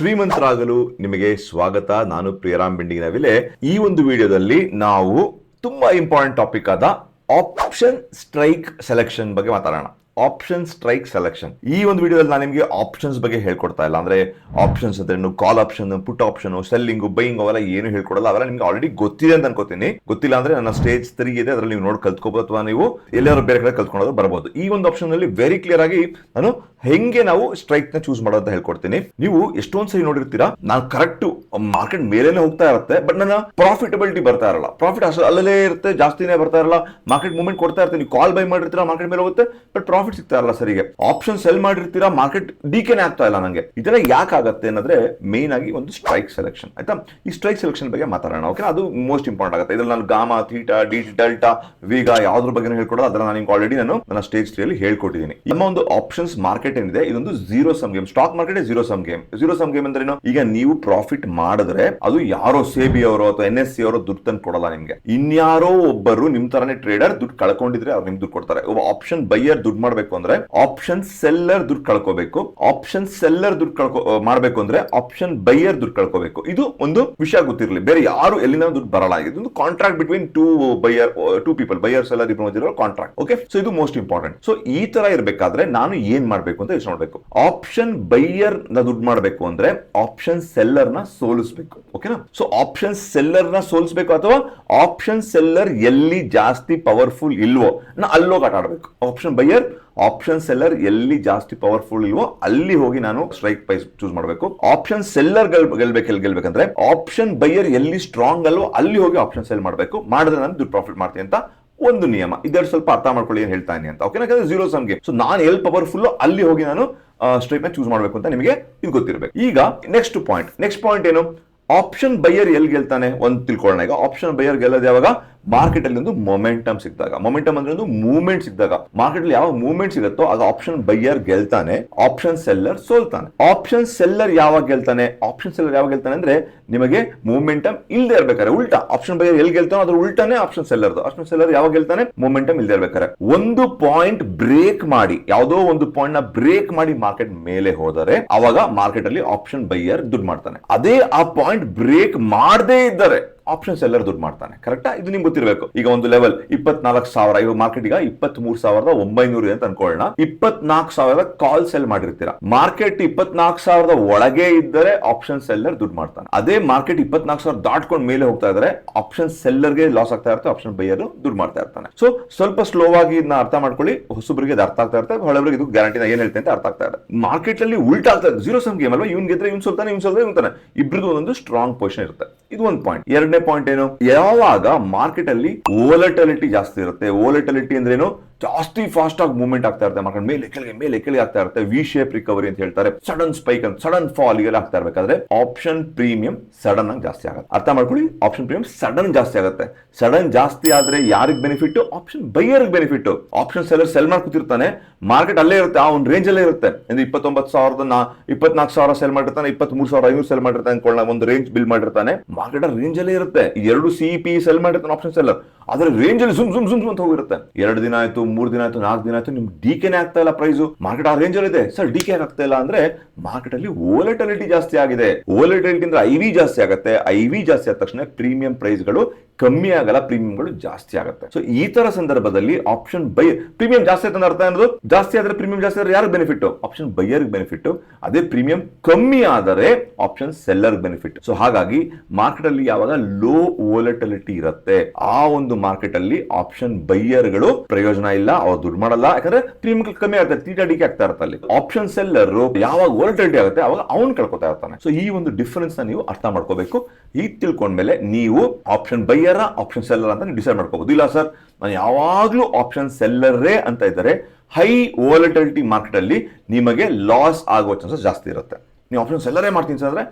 ಶ್ರೀಮಂತರಾಗಲು ನಿಮಗೆ ಸ್ವಾಗತ. ನಾನು ಪ್ರಿಯರಾಮ್ ಬೆಂಡಿಗಿನವಿಲೆ. ಈ ಒಂದು ವಿಡಿಯೋದಲ್ಲಿ ನಾವು ತುಂಬಾ ಇಂಪಾರ್ಟೆಂಟ್ ಟಾಪಿಕ್ ಆದ ಆಪ್ಷನ್ ಸ್ಟ್ರೈಕ್ ಸೆಲೆಕ್ಷನ್ ಬಗ್ಗೆ ಮಾತಾಡೋಣ. ಆಪ್ಷನ್ ಸ್ಟ್ರೈಕ್ ಸೆಲೆಕ್ಷನ್ ಈ ಒಂದು ವಿಡಿಯೋದಲ್ಲಿ ನಾನು ನಿಮಗೆ ಆಪ್ಷನ್ಸ್ ಬಗ್ಗೆ ಹೇಳ್ಕೊಡ್ತಾ ಇಲ್ಲ. ಅಂದ್ರೆ ಆಪ್ಷನ್ಸ್ ಅಂದ್ರೆ call option put option selling buying ಅವೆಲ್ಲ ಏನು ಹೇಳ್ಕೊಡಲ್ಲ. ಅವೆಲ್ಲ ನಿಮ್ಗೆ ಆಲ್ರೆಡಿ ಗೊತ್ತಿದೆ ಅಂತ ಅನ್ಕೋತೀನಿ. ಗೊತ್ತಿಲ್ಲ ಅಂದ್ರೆ ನನ್ನ ಸ್ಟೇಜ್ ತ್ರೀ ಇದೆ. ಅದರಲ್ಲಿ ನೀವು ನೋಡಿ ಕಲ್ತ್ಕೋಬಹುದು ಅಥವಾ ನೀವು ಎಲ್ಲಾರು ಬೇರೆ ಕಡೆ ಕಲ್ತ್ಕೊಂಡು ಬರಬಹುದು ಈ ಒಂದು ಆಪ್ಷನ್ ಅಲ್ಲಿ ವೆರಿ ಕ್ಲಿಯರ್ ಆಗಿ ನಾನು ಹೆಂಗೆ ನಾವು ಸ್ಟ್ರೈಕ್ನ ಚೂಸ್ ಮಾಡೋದು ಅಂತ ಹೇಳ್ಕೊಡ್ತೀನಿ. ನೀವು ಎಷ್ಟೊಂದ್ಸರಿ ನೋಡಿರ್ತೀರಾ? ನಾನು ಕರೆಕ್ಟ್ ಮಾರ್ಕೆಟ್ ಮೇಲೇನೆ ಹೋಗ್ತಾ ಇರುತ್ತೆ ಬಟ್ ನನ್ನ ಪ್ರಾಫಿಟಬಿಲಿಟಿ ಬರ್ತಾ ಇರಲ್ಲ. ಪ್ರಾಫಿಟ್ ಅಲ್ಲೇ ಇರುತ್ತೆ, ಜಾಸ್ತಿನೇ ಬರ್ತಾ ಇರಲ್ಲ. ಮಾರ್ಕೆಟ್ ಮೂವ್ಮೆಂಟ್ ಕೊಡ್ತಾ ಇರ್ತೀನಿ. ಕಾಲ್ ಬೈ ಮಾಡಿರ್ತೀರಾ ಮಾರ್ಕೆಟ್ ಮೇಲೆ ಹೋಗುತ್ತೆ ಬಟ್ ಪ್ರಾಫಿಟ್ ಸಿಗ್ತಾ ಇಲ್ಲ ಸರಿಗೆ ಆಪ್ಷನ್ ಸೆಲ್ ಮಾಡಿರ್ತೀರಾ ಮಾರ್ಕೆಟ್ ಡಿಕೆನೆ ಆಗ್ತಾ ಇಲ್ಲ ನಂಗೆ. ಇದೆಲ್ಲ ಯಾಕೆ ಆಗುತ್ತೆ ಅನ್ನೋದ್ರೆ ಮೇನ್ ಆಗಿ ಒಂದು ಸ್ಟ್ರೈಕ್ ಸೆಲೆಕ್ಷನ್ ಆಯ್ತಾ? ಈ ಸ್ಟ್ರೈಕ್ ಸೆಲೆಕ್ಷನ್ ಬಗ್ಗೆ ಮಾತಾಡೋಣ. ಓಕೆ ಅದು ಮೋಸ್ಟ್ ಇಂಪಾರ್ಟೆಂಟ್ ಆಗುತ್ತೆ. ಇದ್ರಲ್ಲಿ ನಾನು ಗಾಮಾ ಥೀಟಾ ಡಿ ಡೆಲ್ಟಾ ವೇಗ ಯಾವ್ದ್ರ ಬಗ್ಗೆ ಹೇಳ್ಕೊಡೋ ಅದನ್ನ ನಾನು ನಿಮ್ಗೆ ಆಲ್ರೆಡಿ ನಾನು ನನ್ನ ಸ್ಟೇಜ್ ತ್ರೀ ಅಲ್ಲಿ ಹೇಳ್ಕೊಟ್ಟಿದ್ದೀನಿ. ನಮ್ಮ ಒಂದು ಆಪ್ಷನ್ಸ್ ಮಾರ್ಕೆಟ್ ಏನಿದೆ, ಇದೊಂದು zero sum game stock market zero sum game zero sum game ಅಂದ್ರೆ? ಈಗ ನೀವು ಪ್ರಾಫಿಟ್ ಮಾಡಿದ್ರೆ ಅದು ಯಾರೋ ಸೇಬಿ ಅವರು ಅಥವಾ ಎನ್ ಎಸ್ ಸಿ ಅವರು ದುಡ್ಡು ತಂದು ಕೊಡಲ್ಲ ನಿಮ್ಗೆ. ಇನ್ಯಾರೋ ಒಬ್ಬರು ನಿಮ್ ತರನೇ ಟ್ರೇಡರ್ ದುಡ್ಡು ಕಳ್ಕೊಂಡಿದ್ರೆ ಅವ್ರು ನಿಮ್ಗೆ ದುಡ್ಡು ಕೊಡ್ತಾರೆ. ಒಬ್ಬ ಆಪ್ಷನ್ ಬೈಯರ್ ದುಡ್ಡು ಮಾಡ್ಬೇಕು ಅಂದ್ರೆ ಆಪ್ಷನ್ ಸೆಲ್ಲರ್ ದುಡ್ಡು ಕಳ್ಕೋಬೇಕು. ಆಪ್ಷನ್ ಸೆಲ್ಲರ್ ದುಡ್ಡು ಕಳ್ಕೊ ಮಾಡಬೇಕು ಅಂದ್ರೆ ಆಪ್ಷನ್ ಬೈಯರ್ ದುಡ್ಡು ಕಳ್ಕೋಬೇಕು. ಇದು ಒಂದು ವಿಷಯ ಗೊತ್ತಿರಲಿ. ಬೇರೆ ಯಾರು ಎಲ್ಲಿಂದ ದುಡ್ಡು ಬರಲ್ಲ. ಒಂದು contract between two buyer two people buyer seller ಇಬ್ಬರು ಮಧ್ಯೆ ಕಾಂಟ್ರಾಕ್ಟ್ ಓಕೆ ಸೊ ಇದು ಮೋಸ್ಟ್ ಇಂಪಾರ್ಟೆಂಟ್ ಸೊ ಈ ತರ ಇರಬೇಕಾದ್ರೆ ನಾನು ಏನ್ ಮಾಡ್ಬೇಕು ಅಂತ ಯೋಚನೆ ನೋಡ್ಬೇಕು ಆಪ್ಷನ್ ಬೈಯರ್ನ ದುಡ್ಡು ಮಾಡ್ಬೇಕು ಅಂದ್ರೆ ಆಪ್ಷನ್ ಸೆಲ್ಲರ್ನ ಸೋಲಿಸ್ಬೇಕು. ಓಕೆನಾ ಸೊ ಆಪ್ಷನ್ ಸೆಲ್ಲರ್ನ ಸೋಲಿಸ್ಬೇಕು ಅಥವಾ ಆಪ್ಷನ್ ಸೆಲ್ಲರ್ ಎಲ್ಲಿ ಜಾಸ್ತಿ ಪವರ್ಫುಲ್ ಇಲ್ವೋ ನಾ ಅಲ್ಲೋಗಿ ಆಟ ಆಡ್ಬೇಕು. ಆಪ್ಷನ್ ಬೈಯರ್ ಆಪ್ಷನ್ ಸೆಲ್ಲರ್ ಎಲ್ಲಿ ಜಾಸ್ತಿ ಪವರ್ಫುಲ್ ಇಲ್ವೋ ಅಲ್ಲಿ ಹೋಗಿ ನಾನು ಸ್ಟ್ರೈಕ್ ಪ್ರೈಸ್ ಚೂಸ್ ಮಾಡಬೇಕು. ಆಪ್ಷನ್ ಸೆಲ್ಲರ್ ಗೆಲ್ಬೇಕು ಗೆಲ್ಬೇಕಂದ್ರೆ ಆಪ್ಷನ್ ಬೈಯರ್ ಎಲ್ಲಿ ಸ್ಟ್ರಾಂಗ್ ಅಲ್ವೋ ಅಲ್ಲಿ ಹೋಗಿ ಆಪ್ಷನ್ ಸೆಲ್ ಮಾಡಬೇಕು. ಮಾಡಿದ್ರೆ ನಾನು ದುಡ್ಡು ಪ್ರಾಫಿಟ್ ಮಾಡ್ತೀನಿ ಅಂತ ಒಂದು ನಿಯಮ. ಇದರ ಸ್ವಲ್ಪ ಅರ್ಥ ಮಾಡ್ಕೊಳ್ಳಿ ಏನು ಹೇಳ್ತಾ ಅಂತ. ಓಕೆ ಝೀರೋ ಸಮ್ಗೆ ಸೊ ನಾನು ಎಲ್ಲಿ ಪವರ್ಫುಲ್ ಅಲ್ಲಿ ಹೋಗಿ ನಾನು ಸ್ಟ್ರೈಕ್ ಚೂಸ್ ಮಾಡಬೇಕು ಅಂತ ನಿಮಗೆ ಇದು ಗೊತ್ತಿರಬೇಕು. ಈಗ ನೆಕ್ಸ್ಟ್ ಪಾಯಿಂಟ್ ನೆಕ್ಸ್ಟ್ ಪಾಯಿಂಟ್ ಏನು? ಆಪ್ಷನ್ ಬೈಯರ್ ಎಲ್ಲಿ ಗೆಲ್ತಾನೆ? ಒಂದು ತಿಳ್ಕೊಳ್ಳೋಣ ಈಗ. ಆಪ್ಷನ್ ಬೈಯರ್ ಗೆಲ್ಲೋದು ಯಾವಾಗ? ಮಾರ್ಕೆಟ್ ಅಲ್ಲಿ ಒಂದು ಮೊಮೆಂಟಮ್ ಸಿಕ್ಕಿದಾಗ ಮೊಮೆಂಟಮ್ ಅಂದ್ರೆ ಒಂದು ಮೂವ್ಮೆಂಟ್ ಸಿಕ್ಕಿದಾಗ ಮಾರ್ಕೆಟ್ ಅಲ್ಲಿ ಯಾವ ಮೂವ್ಮೆಂಟ್ ಸಿಗುತ್ತೋ ಆಗ ಆಪ್ಷನ್ ಬೈಯರ್ ಗೆಲ್ತಾನೆ ಆಪ್ಷನ್ ಸೆಲ್ಲರ್ ಸೋಲ್ತಾನೆ. ಆಪ್ಷನ್ ಸೆಲ್ಲರ್ ಯಾವಾಗ ಗೆಲ್ತಾನೆ? ಆಪ್ಷನ್ ಸೆಲ್ಲರ್ ಯಾವಾಗ ಗೆಲ್ತಾನೆ ಅಂದ್ರೆ ನಿಮಗೆ ಮೂವ್ಮೆಂಟಮ್ ಇಲ್ಲದೆ ಇರ್ಬೇಕಾರೆ ಉಲ್ಟಾ. ಆಪ್ಷನ್ ಬೈಯರ್ ಎಲ್ಲಿ ಗೆಲ್ತಾನೋ ಅದ್ರ ಉಲ್ಟಾನೆ ಆಪ್ಷನ್ ಸೆಲ್ಲರ್ ಆಪ್ಷನ್ ಸೆಲ್ಲರ್ ಯಾವಾಗ ಗೆಲ್ತಾನೆ? ಮೂಮೆಂಟಮ್ ಇಲ್ಲದೆ ಇರ್ಬೇಕಾರೆ ಒಂದು ಪಾಯಿಂಟ್ ಬ್ರೇಕ್ ಮಾಡಿ, ಯಾವುದೋ ಒಂದು ಪಾಯಿಂಟ್ನ ಬ್ರೇಕ್ ಮಾಡಿ ಮಾರ್ಕೆಟ್ ಮೇಲೆ ಹೋದರೆ ಅವಾಗ ಮಾರ್ಕೆಟ್ ಅಲ್ಲಿ ಆಪ್ಷನ್ ಬೈಯರ್ ದುಡ್ಡು ಮಾಡ್ತಾನೆ. ಅದೇ ಆ ಪಾಯಿಂಟ್ ಬ್ರೇಕ್ ಮಾಡದೇ ಇದ್ದರೆ ಆಪ್ಷನ್ ಸೆಲ್ಲರ್ ದುಡ್ಡು ಮಾಡ್ತಾನೆ. ಕರೆಕ್ಟಾ ಇದು ನಿಮ್ಗೆ ಗೊತ್ತಿರಬೇಕು. ಈಗ ಒಂದು ಲೆವೆಲ್ ಇಪ್ಪತ್ನಾಲ್ಕು ಸಾವಿರ, ಇವಾಗ ಮಾರ್ಕೆಟ್ ಈಗ ಇಪ್ಪತ್ತ್ ಮೂರು ಸಾವಿರದ ಒಂಬೈನೂರು ಅಂತ ಅನ್ಕೊಳ್ಳೋಣ. ಇಪ್ಪತ್ನಾಲ್ಕು ಸಾವಿರದ ಕಾಲ್ ಸೆಲ್ ಮಾಡಿರ್ತೀರಾ? ಮಾರ್ಕೆಟ್ ಇಪ್ಪತ್ನಾಲ್ಕು ಸಾವಿರದ ಒಳಗೆ ಇದ್ದರೆ ಆಪ್ಷನ್ ಸೆಲ್ಲರ್ ದುಡ್ಡು ಮಾಡ್ತಾನೆ. ಅದೇ ಮಾರ್ಕೆಟ್ ಇಪ್ಪತ್ನಾಲ್ಕು ಸಾವಿರ ದಾಟ್ಕೊಂಡು ಮೇಲೆ ಹೋಗ್ತಾ ಇದ್ರೆ ಆಪ್ಷನ್ ಸೆಲ್ಲರ್ಗೆ ಲಾಸ್ ಆಗ್ತಾ ಇರುತ್ತೆ ಆಪ್ಷನ್ ಬೈಯರ್ ದುಡ್ಡು ಮಾಡ್ತಾ ಇರ್ತಾನೆ. ಸೊ ಸ್ವಲ್ಪ ಸ್ಲೋ ಆಗಿ ಇದನ್ನ ಅರ್ಥ ಮಾಡ್ಕೊಳ್ಳಿ. ಹೊಸಬ್ರಿಗೆ ಅರ್ಥ ಆಗ್ತಾ ಇರುತ್ತೆ, ಹೊಳಬ್ರಿಗೆ ಇದು ಗ್ಯಾರಂಟಿ ಏನ್ ಹೇಳ್ತೇನೆ ಅಂತ ಅರ್ಥ ಆಗ್ತಾ ಇದೆ. ಮಾರ್ಕೆಟ್ ಅಲ್ಲಿ ಉಲ್ಟಾ ಆಗ್ತಾ ಇದೆ. ಜೀರೋ ಸಮ್ ಗೇಮ್ ಅಲ್ವಾ? ಇವ್ನ್ ಗೆದ್ರೆ ಇವ್ನ್ ಸೋಲ್ತಾನೆ ಇವ್ನ್ ಸೋಲ್ತಾನೆ, ಇವ್ನ್ ಇಬ್ರಿಗೂ ಒಂದೊಂದು ಸ್ಟ್ರಾಂಗ್ ಪೊಸಿಷನ್ ಇರುತ್ತೆ. ಇದು ಒಂದು ಪಾಯಿಂಟ್ ಎರಡನೇ ಪಾಯಿಂಟ್ ಏನು? ಯಾವಾಗ ಮಾರ್ಕೆಟ್ ಅಲ್ಲಿ ಓಲಟಲಿಟಿ ಜಾಸ್ತಿ ಇರುತ್ತೆ? ಓಲಟಲಿಟಿ ಅಂದ್ರೇನು ಜಾಸ್ತಿ ಫಾಸ್ಟ್ ಆಗಿ ಮೂವ್ಮೆಂಟ್ ಆಗ್ತಾ ಇರುತ್ತೆ ಮಾರ್ಕೆಟ್ ಮೇಲೆ ಕೆಳಗೆ ಮೇಲೆ ಕೆಳಗೆ ಆಗ್ತಾ ಇರುತ್ತೆ. ವಿ ಶೇಪ್ ರಿಕವರಿ ಅಂತ ಹೇಳ್ತಾರೆ. ಸಡನ್ ಸ್ಪೈಕ್ ಅಂತ ಸಡನ್ ಫಾಲ್ ಇವೆಲ್ಲ ಆಗ್ತಾ ಇರಬೇಕಾದ್ರೆ ಆಪ್ಷನ್ ಪ್ರೀಮಿಯಂ ಸಡನ್ ಆಗಿ ಜಾಸ್ತಿ ಆಗುತ್ತೆ. ಅರ್ಥ ಮಾಡ್ಕೊಳ್ಳಿ. ಆಪ್ಷನ್ ಪ್ರೀಮಿಯಂ ಸಡನ್ ಜಾಸ್ತಿ ಆಗುತ್ತೆ. ಸಡನ್ ಜಾಸ್ತಿ ಆದ್ರೆ ಯಾರಿಗೆ benefit option buyer benefit option seller sell ಮಾಡ್ಕೊತಿರ್ತಾನೆ. Market ಅಲ್ಲೇ ಇರುತ್ತೆ. ಆ ಒಂದು ರೇಂಜ್ ಅಲ್ಲೇ ಇರುತ್ತೆ. ಅಂದ್ರೆ ಇಪ್ಪತ್ತೊಂಬತ್ತು ಸಾವಿರದ ಇಪ್ಪತ್ನಾಲ್ಕು ಸಾವಿರ ಸೆಲ್ ಮಾಡಿರ್ತಾನೆ ಇಪ್ಪತ್ತ್ ಮೂರು ಸಾವಿರ ಐನೂರು ಸೆಲ್ ಮಾಡಿರ್ತಾನೆ ಅನ್ಕೊಳ್ಳ ಒಂದು ರೇಂಜ್ ಬಿಲ್ ಮಾಡಿರ್ತಾನೆ. ಮಾರ್ಕೆಟ್ ರೇಂಜ್ ಅಲ್ಲೇ ಇರುತ್ತೆ. ಎರಡು ಸಿ ಪಿ ಸೆಲ್ ಮಾಡಿರ್ತಾನೆ ಆಪ್ಷನ್ ಸೆಲ್ಲರ್ ಆದ್ರೆ ರೇಂಜ್ ಅಲ್ಲಿ ಸುಮ್ ಸುಮ್ ಸುಮ್ ಅಂತ ಹೋಗಿರುತ್ತೆ. ಎರಡು ದಿನ ಆಯ್ತು ಮೂರು ದಿನ ಆಯ್ತು, ನಾಲ್ಕು ದಿನ ಆಯ್ತು, ನಿಮ್ ಡಿಕೆನೆ ಆಗ್ತಾ ಇಲ್ಲ ಪ್ರೈಸ್ ಮಾರ್ಕೆಟ್ ಆ ರೇಂಜ್ ಅಲ್ಲಿ ಇದೆ ಸರ್ ಡಿಕೆ ಆಗ್ತಾ ಇಲ್ಲ ಅಂದ್ರೆ ಮಾರ್ಕೆಟ್ ಅಲ್ಲಿ ಓಲಟಲಿಟಿ ಜಾಸ್ತಿ ಆಗಿದೆ. ಓಲಟಲಿಟಿ ಅಂದ್ರೆ ಐ ವಿ ಜಾಸ್ತಿ ಆಗುತ್ತೆ. ಐ ವಿ ಜಾಸ್ತಿ ಆದ ತಕ್ಷಣ ಪ್ರೀಮಿಯಂ ಪ್ರೈಸ್ಗಳು ಕಮ್ಮಿ ಆಗಲ್ಲ ಪ್ರೀಮಿಯಂಗಳು ಜಾಸ್ತಿ ಆಗುತ್ತೆ. ಸೊ ಈ ತರ ಸಂದರ್ಭದಲ್ಲಿ ಆಪ್ಷನ್ ಬೈ ಪ್ರೀಮಿಯಂ ಜಾಸ್ತಿ ಆಯ್ತು ಅರ್ಥ ಅನ್ನೋದು ಜಾಸ್ತಿ ಆದ್ರೆ ಪ್ರೀಮಿಯಂ ಜಾಸ್ತಿ ಆದ್ರೆ ಯಾರಿಗೆ ಬೆನಿಫಿಟ್ ಆಪ್ಷನ್ ಬೈಯರ್ ಬೆನಿಫಿಟ್ ಅದೇ ಪ್ರೀಮಿಯಂ ಕಮ್ಮಿ ಆದರೆ ಆಪ್ಷನ್ ಸೆಲ್ಲರ್ ಬೆನಿಫಿಟ್ ಸೊ ಹಾಗಾಗಿ ಮಾರ್ಕೆಟ್ ಅಲ್ಲಿ ಯಾವಾಗ ಲೋ ವೋಲಟಿಲಿಟಿ ಇರುತ್ತೆ, ಆ ಒಂದು ಮಾರ್ಕೆಟ್ ಅಲ್ಲಿ ಆಪ್ಷನ್ ಬೈಯರ್ಗಳು ಪ್ರಯೋಜನ ಇಲ್ಲ, ಅವ್ರು ದುಡ್ಡು ಮಾಡಲ್ಲ. ಯಾಕಂದ್ರೆ ಪ್ರೀಮಿಯಂ ಕಮ್ಮಿ ಆಗುತ್ತೆ, ತೀಟಾ ಡಿಕೆ ಆಗ್ತಾ ಇರುತ್ತೆ ಅಲ್ಲಿ. ಆಪ್ಷನ್ ಸೆಲ್ಲರ್ ಯಾವಾಗ ವೋಲಟಿಲಿಟಿ ಆಗುತ್ತೆ, ಅವಾಗ ಅವ್ನು ಕಳ್ಕೊತಾ ಇರ್ತಾನೆ. ಸೊ ಈ ಒಂದು ಡಿಫರೆನ್ಸ್ ನೀವು ಅರ್ಥ ಮಾಡ್ಕೋಬೇಕು. ಈ ತಿಳ್ಕೊಂಡ್ಮೇಲೆ ನೀವು ಆಪ್ಷನ್ ಬೈಯರ ಆಪ್ಷನ್ ಸೆಲ್ಲರ್ ಅಂತ ಡಿಸೈಡ್ ಮಾಡ್ಕೋಬಹುದು ಇಲ್ಲ ಸರ್ ನಾನು ಯಾವಾಗಲೂ ಆಪ್ಷನ್ ಸೆಲ್ಲರೇ ಅಂತ ಇದ್ದಾರೆ ಹೈ ವೋಲಟಿಲಿಟಿ ಮಾರ್ಕೆಟ್ ಅಲ್ಲಿ ನಿಮಗೆ ಲಾಸ್ ಆಗುವ ಚಾನ್ಸಸ್ ಜಾಸ್ತಿ ಇರುತ್ತೆ. ನೀವು ಆಪ್ಷನ್ ಸೆಲ್ಲರೇ ಮಾಡ್ತೀನಿ ಅಂದ್ರೆ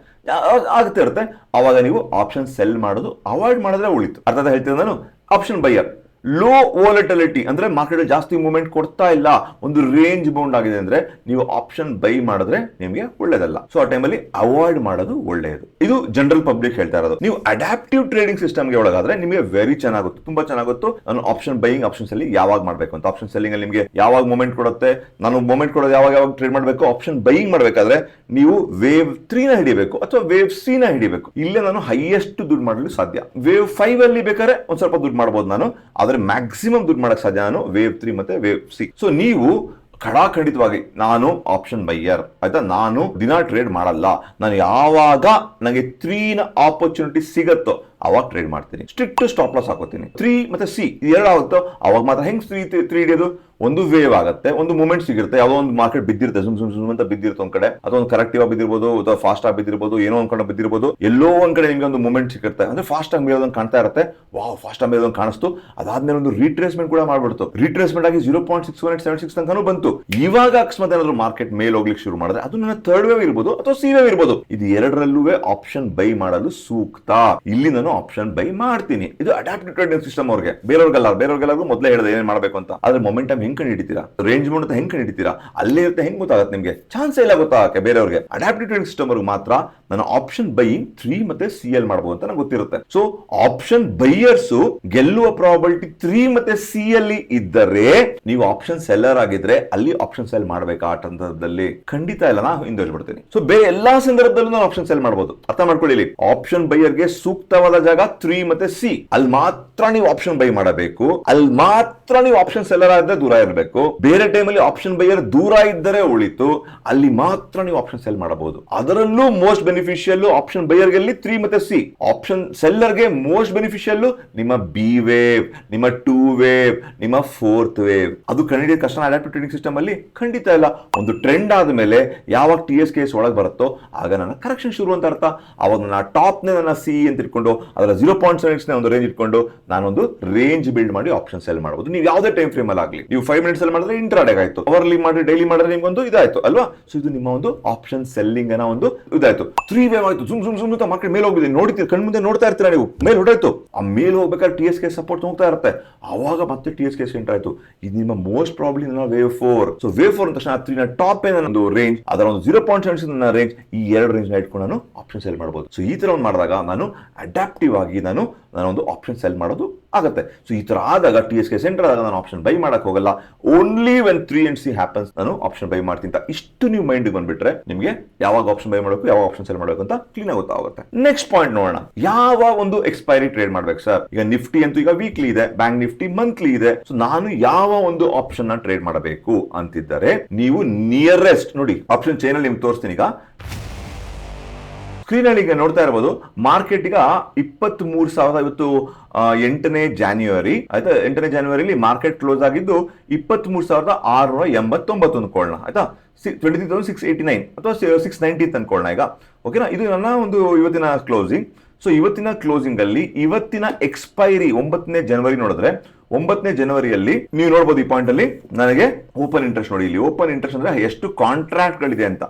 ಆಗುತ್ತೆ, ಇರುತ್ತೆ. ಆವಾಗ ನೀವು ಆಪ್ಷನ್ ಸೆಲ್ ಮಾಡೋದು ಅವಾಯ್ಡ್ ಮಾಡಿದ್ರೆ ಉಳಿತು. ಅರ್ಥದ ಹೇಳ್ತೀನಿ ನಾನು ಆಪ್ಷನ್ ಬೈಯರ್ ಲೋ ವೋಲಟಿಲಿಟಿ ಅಂದ್ರೆ ಮಾರ್ಕೆಟ್ ಜಾಸ್ತಿ ಮೂವ್ಮೆಂಟ್ ಕೊಡ್ತಾ ಇಲ್ಲ. ಒಂದು ರೇಂಜ್ ಬೌಂಡ್ ಆಗಿದೆ ಅಂದ್ರೆ ನೀವು ಆಪ್ಷನ್ ಬೈ ಮಾಡಿದ್ರೆ ನಿಮಗೆ ಒಳ್ಳೇದಲ್ಲ. ಸೊ ಆ ಟೈಮಲ್ಲಿ ಅವಾಯ್ಡ್ ಮಾಡೋದು ಒಳ್ಳೆಯದು ಇದು ಜನರಲ್ ಪಬ್ಲಿಕ್ ಹೇಳ್ತಾ ಇರೋದು. ನೀವು ಅಡಾಪ್ಟಿವ್ ಟ್ರೇಡಿಂಗ್ ಸಿಸ್ಟಮ್ಗೆ ಒಳಗಾದ್ರೆ ನಿಮಗೆ ವೆರಿ ಚೆನ್ನಾಗುತ್ತೆ. ತುಂಬಾ ಚೆನ್ನಾಗುತ್ತೆ. ನಾನು ಆಪ್ಷನ್ ಬೈಯಿಂಗ್ ಆಪ್ಷನ್ಸ್ ಅಲ್ಲಿ ಯಾವಾಗ ಮಾಡಬೇಕು ಅಂತ. ಆಪ್ಷನ್ ಸೆಲ್ಲಿಂಗ್ ಅಲ್ಲಿ ನಿಮಗೆ ಯಾವಾಗ ಮೂಮೆಂಟ್ ಕೊಡುತ್ತೆ? ನಾನು ಮೂಮೆಂಟ್ ಕೊಡೋದು ಯಾವಾಗ ಯಾವಾಗ ಟ್ರೇಡ್ ಮಾಡಬೇಕು? ಆಪ್ಷನ್ ಬೈಯಿಂಗ್ ಮಾಡಬೇಕಾದ್ರೆ ನೀವು ವೇವ್ ತ್ರೀನ ಹಿಡಿಬೇಕು ಅಥವಾ ವೇವ್ ಸಿ ನ ಹಿಡಿಬೇಕು. ಇಲ್ಲೇ ನಾನು ಹೈಯೆಸ್ಟ್ ದುಡ್ಡು ಮಾಡಲು ಸಾಧ್ಯ. ವೇವ್ ಫೈವ್ ಅಲ್ಲಿ ಬೇಕಾದ್ರೆ ಒಂದು ಸ್ವಲ್ಪ ದುಡ್ಡು ಮಾಡಬಹುದು ನಾನು. ಆದ್ರೆ ಮ್ಯಾಕ್ಸಿಮಮ್ ದುಡ್ಡು ಮಾಡಕ್ ಸಾಧ್ಯ ನಾನು ವೇವ್ ತ್ರೀ ಮತ್ತೆ ವೇವ್ ಸಿ ಸೊ ನೀವು ಖಡಾಖಂಡಿತವಾಗಿ ನಾನು ಆಪ್ಷನ್ ಬೈಯರ್ ಆಯ್ತಾ? ನಾನು ದಿನ ಟ್ರೇಡ್ ಮಾಡಲ್ಲ. ನಾನು ಯಾವಾಗ ನನಗೆ ತ್ರೀನ ಆಪರ್ಚುನಿಟಿ ಸಿಗತ್ತೋ ಅವಾಗ ಟ್ರೇಡ್ ಮಾಡ್ತೀನಿ. ಸ್ಟ್ರಿಕ್ಟ್ ಸ್ಟಾಪ್ ಲಾಸ್ ಹಾಕೋತೀನಿ. ತ್ರೀ ಮತ್ತೆ ಸಿ ಎರಡು ಆಗುತ್ತೋ ಅವಾಗ ಮಾತ್ರ ಹೆಂಗ್ ತ್ರೀ ತ್ರೀ ಹಿಡಿಯೋದು? ಒಂದು ವೇವ್ ಆಗುತ್ತೆ, ಒಂದು ಮೂಮೆಂಟ್ ಸಿಗುತ್ತೆ ಯಾವುದೋ ಒಂದು ಮಾರ್ಕೆಟ್ ಬಿದ್ದಿರುತ್ತೆ, ಸುಮ್ ಸುಮ್ ಸುಮ್ ಅಂತ ಬಿದ್ದಿರುತ್ತೆ ಒಂದ್ ಕಡೆ, ಅಥವಾ ಒಂದು ಕರೆಕ್ಟಿವ್ ಆಗಿ ಬಿದ್ದಿರ್ಬೋದು, ಅಥವಾ ಫಾಸ್ಟ್ ಆಗಿ ಬಿದ್ದಿರ್ಬೋದು, ಏನೋ ಒಂದ್ ಕಡೆ ಬಿದ್ದಿರ್ಬೋದು, ಎಲ್ಲೋ ಒಂದ್ ಕಡೆ ನಿಮ್ಗೆ ಒಂದು ಮೂಮೆಂಟ್ ಸಿಗುತ್ತೆ. ಅಂದ್ರೆ ಫಾಸ್ಟ್ ಆಗಿ ಮೇಲೆ ಕಾಣ್ತಾ ಇರುತ್ತೆ, ವಾವ್ ಫಾಸ್ಟ್ ಆಗಿ ಮೇಲೆ ಕಾಣಿಸ್ತು, ಅದಾದ್ಮೇಲೆ ಒಂದು ರೀಟ್ರೇಸ್ಮೆಂಟ್ ಕೂಡ ಮಾಡ್ಬಿಡ್ತು. ರೀಟ್ರೇಸ್ಮೆಂಟ್ ಆಗಿ zero point six one eight seven six ತನಕ ಬಂತು. ಇವಾಗ ಅಕಸ್ಮಾತ್ ಏನಾದ್ರು ಮಾರ್ಕೆಟ್ ಮೇಲೆ ಹೋಗ್ಲಿಕ್ಕೆ ಶುರು ಮಾಡಿದ್ರೆ, ಅದು ನನ್ನ ಥರ್ಡ್ ವೇವ್ ಇರ್ಬೋದು, ಅಥವಾ ಸಿ ವೇವ್ ಇರ್ಬೋದು. ಇದು ಎರಡರಲ್ಲೂ ಆಪ್ಷನ್ ಬೈ ಮಾಡಲು ಸೂಕ್ತ. ಇಲ್ಲಿ ನಾನು ಆಪ್ಷನ್ ಬೈ ಮಾಡ್ತೀನಿ. ಇದು ಅಡಾಪ್ಟಿವ್ ಟ್ರೇಡಿಂಗ್ ಸಿಸ್ಟಮ್ ಅವ್ರಿಗೆ. ಬೇರೆಯವ್ರಿಗೆಲ್ಲ ಬೇರೆಯವ್ರಿಗೆಲ್ಲರಿಗೂ ಮೊದಲೇ ಹೇಳಿದೆ ಏನ್ ಮಾಡಬೇಕು ಅಂತ. ಆದ್ರೆ ಮೊಮೆಂಟಮ್ ಹೆಂಗ್ ಕಂಡು ಹಿಡಿತೀರಾ ರೇಂಜ್ ಅಂತ ಹೆಂಗ್ ಕಂಡು ಹಿಡಿತೀರಾ ಅಲ್ಲೇ ಇರುತ್ತೆ, ಹೆಂಗ್ ಗೊತ್ತಾಗುತ್ತೆ ನಿಮಗೆ? ಚಾನ್ಸ್ ಇಲ್ಲ ಗೊತ್ತಾಗಕ್ಕೆ ಬೇರೆಯವ್ರಿಗೆ? ಅಡಾಪ್ಟಿವ್ ಟ್ರೇಡಿಂಗ್ ಸಿಸ್ಟಮ್ ಅವ್ರಿಗೆ ಮಾತ್ರ ನಾನು ಆಪ್ಷನ್ ಬೈಯಿಂಗ್ ತ್ರೀ ಮತ್ತೆ ಸಿ ಎಲ್ ಮಾಡಬಹುದು ಅಂತ ನಂಗೆ ಗೊತ್ತಿರುತ್ತೆ. ಸೊ ಆಪ್ಷನ್ ಬೈಯರ್ಸ್ ಗೆಲ್ಲುವ ಪ್ರಾಬಬಿಲಿಟಿ ತ್ರೀ ಮತ್ತೆ ಸಿ ಅಲ್ಲಿ ಇದ್ದರೆ, ನೀವು ಆಪ್ಷನ್ ಸೆಲ್ಲರ್ ಆಗಿದ್ರೆ ಅಲ್ಲಿ ಆಪ್ಷನ್ ಸೆಲ್ ಮಾಡಬೇಕು ಆ ಖಂಡಿತ ಇಲ್ಲ, ನಾ ಬಿಡ್ತೀನಿ ಸೊ ಬೇರೆ ಎಲ್ಲಾ ಸಂದರ್ಭದಲ್ಲೂ ನಾನು ಆಪ್ಷನ್ ಸೆಲ್ ಮಾಡಬಹುದು ಅರ್ಥ ಮಾಡ್ಕೊಳ್ಳಿ ಆಪ್ಷನ್ ಬೈಯರ್ಗೆ ಸೂಕ್ತವಾದ ಜಾಗ ತ್ರೀ ಮತ್ತೆ ಸಿ ಅಲ್ಲಿ ಮಾತ್ರ ನೀವು ಆಪ್ಷನ್ ಬೈ ಮಾಡಬೇಕು. ಅಲ್ಲಿ ಮಾತ್ರ ನೀವು ಆಪ್ಷನ್ ಸೆಲ್ಲರ್ ಆದ್ರೆ ದೂರ ಇರಬೇಕು. ಬೇರೆ ಟೈಮಲ್ಲಿ ಆಪ್ಷನ್ ಬೈಯರ್ ದೂರ ಇದ್ದರೆ ಉಳಿತು. ಅಲ್ಲಿ ಮಾತ್ರ ನೀವು ಆಪ್ಷನ್ ಸೆಲ್ ಮಾಡಬಹುದು. ಅದರಲ್ಲೂ ಮೋಸ್ಟ್ ಬೆನಿಫಿಷಿಯಲ್ ಆಪ್ಷನ್ ಬೈಯರ್ಗೆ ತ್ರೀ ಮತ್ತೆ ಸಿ ಆಪ್ಷನ್ ಸೆಲ್ಲರ್ಗೆ ಮೋಸ್ಟ್ ಬೆನಿಫಿಷಿಯಲ್ ನಿಮ್ಮ ಬಿ ವೇವ್ ನಿಮ್ಮ ಟೂ ವೇವ್ ನಿಮ್ಮ ಫೋರ್ತ್ ವೇವ್ ಅದು ಕನ್ನಡ ಕಷ್ಟ ಅಡಾಪ್ಟಿವ್ ಟ್ರೇಡಿಂಗ್ ಸಿಸ್ಟಮ್ ಅಲ್ಲಿ ಖಂಡಿತ ಇಲ್ಲ. ಒಂದು ಟ್ರೆಂಡ್ ಆದ್ಮೇಲೆ ಯಾವಾಗ ಟಿ ಎಸ್ ಕೇಸ್ ಒಳಗೆ ಬರುತ್ತೋ ಆಗ ನನ್ನ ಕರೆಕ್ಷನ್ ಶುರು ಅಂತ ಅರ್ಥ. ಅವಾಗ ನನ್ನ ಟಾಪ್ ನನ್ನ ಸಿ ಅಂತ ಇಟ್ಕೊಂಡು, ಅದರ ಜೀರೋ ಪಾಯಿಂಟ್ ಸೆವೆನ್ ಒಂದು ರೇಂಜ್ ಇಟ್ಕೊಂಡು ನಾನೊಂದು ರೇಂಜ್ ಬಿಲ್ಡ್ ಮಾಡಿ ಆಪ್ಷನ್ ಸೆಲ್ ಮಾಡಬಹುದು. ನೀವು ಯಾವುದೇ ಟೈಮ್ ಫ್ರೇಮ್ ಅಲ್ಲಿ ಆಗಲಿ. ನೀವು ಫೈವ್ ಮಿನಿಟ್ಸ್ ಅಲ್ಲಿ ಮಾಡಿದ್ರೆ ಇಂಟ್ರಾಡೆಗ್ ಆಯ್ತು. ಅವರ್ಲಿ ಮಾಡಿ ಡೈಲಿ ಮಾಡಿದ್ರೆ ನಿಮ್ಗೊಂದು ಇದಾಯ್ತು, ಅಲ್ವಾ? ಸೊ ಇದು ನಿಮ್ಮ ಒಂದು ಆಪ್ಷನ್ ಸೆಲ್ಲಿಂಗ್ ಅನ್ನ ಒಂದು ಇದಾಯ್ತು. ತ್ರೀ ವೇವ್ ಆಯ್ತು. ಜುಮ್ ಜುಮ್ ಅಂತ ಮಾರ್ಕೆಟ್ ಮೇಲೆ ಹೋಗಿದೆ ನೋಡ್ತೀರಿ, ಕಣ್ ಮುಂದೆ ನೋಡ್ತಾ ಇರ್ತೀರಾ ನೀವು? ಮೇಲೆ ಹೊಡೆಯ್ತು. ಆ ಮೇಲೆ ಹೋಗ್ಬೇಕಾದ್ರೆ ಟಿ ಎಸ್ ಕೆ ಸಪೋರ್ಟ್ ಹೋಗ್ತಾ ಇರುತ್ತೆ. ಅವಾಗ ಮತ್ತೆ ಟಿ ಎಸ್ ಕೆ ಸೆಂಟರ್ ಆಯ್ತು. ಇದು ನಿಮ್ಮ most probably wave four so wave four ಅಂತ ತ್ರೀನ ಟಾಪ್ ಏನ ಒಂದು ರೇಂಜ್ ಅದರ ಒಂದು ಜೀರೋ ಪಾಯಿಂಟ್ ಸೆವೆನ್ ನನ್ನ ರೇಂಜ್ ಈ ಎರಡು ರೇಂಜ್ನ ಇಟ್ಕೊಂಡು ನಾನು ಆಪ್ಷನ್ ಸೆಲ್ ಮಾಡಬಹುದು ಸೊ ಈ ತರ ಒಂದು ಮಾಡಿದಾಗ ನಾನು ಅಡಾಪ್ಟಿವ್ ಆಗಿ ನಾನು ನಾನೊಂದು ಆಪ್ಷನ್ ಸೆಲ್ ಮಾಡೋದು ಆಗುತ್ತೆ. ಸೊ ಈ ಥರ ಆದಾಗ ಟಿ ಎಸ್ ಕೆ ಸೆಂಟರ್ ಆದಾಗ ನಾನು ಆಪ್ಷನ್ ಬೈ ಮಾಡಕ್ ಹೋಗಲ್ಲ. Only when three and C happens ನಾನು ಆಪ್ಷನ್ ಬೈ ಮಾಡ್ತೀನಿ ಅಂತ. ಇಷ್ಟು ನೀವು ಮೈಂಡ್ ಬಂದ್ಬಿಟ್ರೆ ನಿಮಗೆ ಯಾವಾಗ ಆಪ್ಷನ್ ಬೈ ಮಾಡಬೇಕು, ಯಾವಾಗ ಆಪ್ಷನ್ ಸೆಲ್ ಮಾಡಬೇಕು ಅಂತ ಕ್ಲೀನ್ ಗೊತ್ತಾಗುತ್ತೆ. ನೆಕ್ಸ್ಟ್ ಪಾಯಿಂಟ್ ನೋಡೋಣ. ಯಾವ ಒಂದು ಎಕ್ಸ್ಪೈರಿ ಟ್ರೇಡ್ ಮಾಡ್ಬೇಕು ಸರ್ ಈಗ ನಿಫ್ಟಿ ಅಂತೂ ಈಗ ವೀಕ್ಲಿ ಇದೆ. ಬ್ಯಾಂಕ್ ನಿಫ್ಟಿ ಮಂತ್ಲಿ ಇದೆ. ಸೊ ನಾನು ಯಾವ ಒಂದು ಆಪ್ಷನ್ನ ಟ್ರೇಡ್ ಮಾಡಬೇಕು ಅಂತಿದ್ದರೆ, ನೀವು ನಿಯರೆಸ್ಟ್ ನೋಡಿ ಆಪ್ಷನ್ ಚೈನ್ ಅಲ್ಲಿ ನಿಮ್ಗೆ ತೋರಿಸ್ತೀನಿ ಈಗ. ಸ್ಕ್ರೀನ್ ಅಲ್ಲಿ ಈಗ ನೋಡ್ತಾ ಇರ್ಬೋದು ಮಾರ್ಕೆಟ್ ಈಗ ಇಪ್ಪತ್ತ್ ಮೂರು ಸಾವಿರದ ಇವತ್ತು ಎಂಟನೇ ಜಾನ್ಯುವರಿ ಆಯ್ತಾ? ಎಂಟನೇ ಜಾನ್ಯುವರಿಲಿ ಮಾರ್ಕೆಟ್ ಕ್ಲೋಸ್ ಆಗಿದ್ದು ಇಪ್ಪತ್ತ್ ಮೂರು ಸಾವಿರದ ಆರುನೂರ ಎಂಬತ್ತೊಂಬತ್ತು ಅನ್ಕೊಳ್ಳೋಣ ಆಯ್ತಾ? Twenty three six eighty nine ಅಥವಾ ಸಿಕ್ಸ್ ನೈಂಟಿ ಅನ್ಕೊಳ್ಳೋಣ ಈಗ. ಓಕೆನಾ ಇದು ನನ್ನ ಒಂದು ಇವತ್ತಿನ ಕ್ಲೋಸಿಂಗ್ ಸೊ ಇವತ್ತಿನ ಕ್ಲೋಸಿಂಗ್ ಅಲ್ಲಿ ಇವತ್ತಿನ ಎಕ್ಸ್ಪೈರಿ ಒಂಬತ್ತನೇ ಜನವರಿ ನೋಡಿದ್ರೆ, ಒಂಬತ್ತನೇ ಜನವರಿಯಲ್ಲಿ ನೀವು ನೋಡಬಹುದು ಈ ಪಾಯಿಂಟ್ ಅಲ್ಲಿ ನನಗೆ ಓಪನ್ ಇಂಟ್ರೆಸ್ಟ್ ನೋಡಿ. ಇಲ್ಲಿ ಓಪನ್ ಇಂಟ್ರೆಸ್ಟ್ ಅಂದ್ರೆ ಎಷ್ಟು ಕಾಂಟ್ರಾಕ್ಟ್ ಗಳಿದೆ ಅಂತ.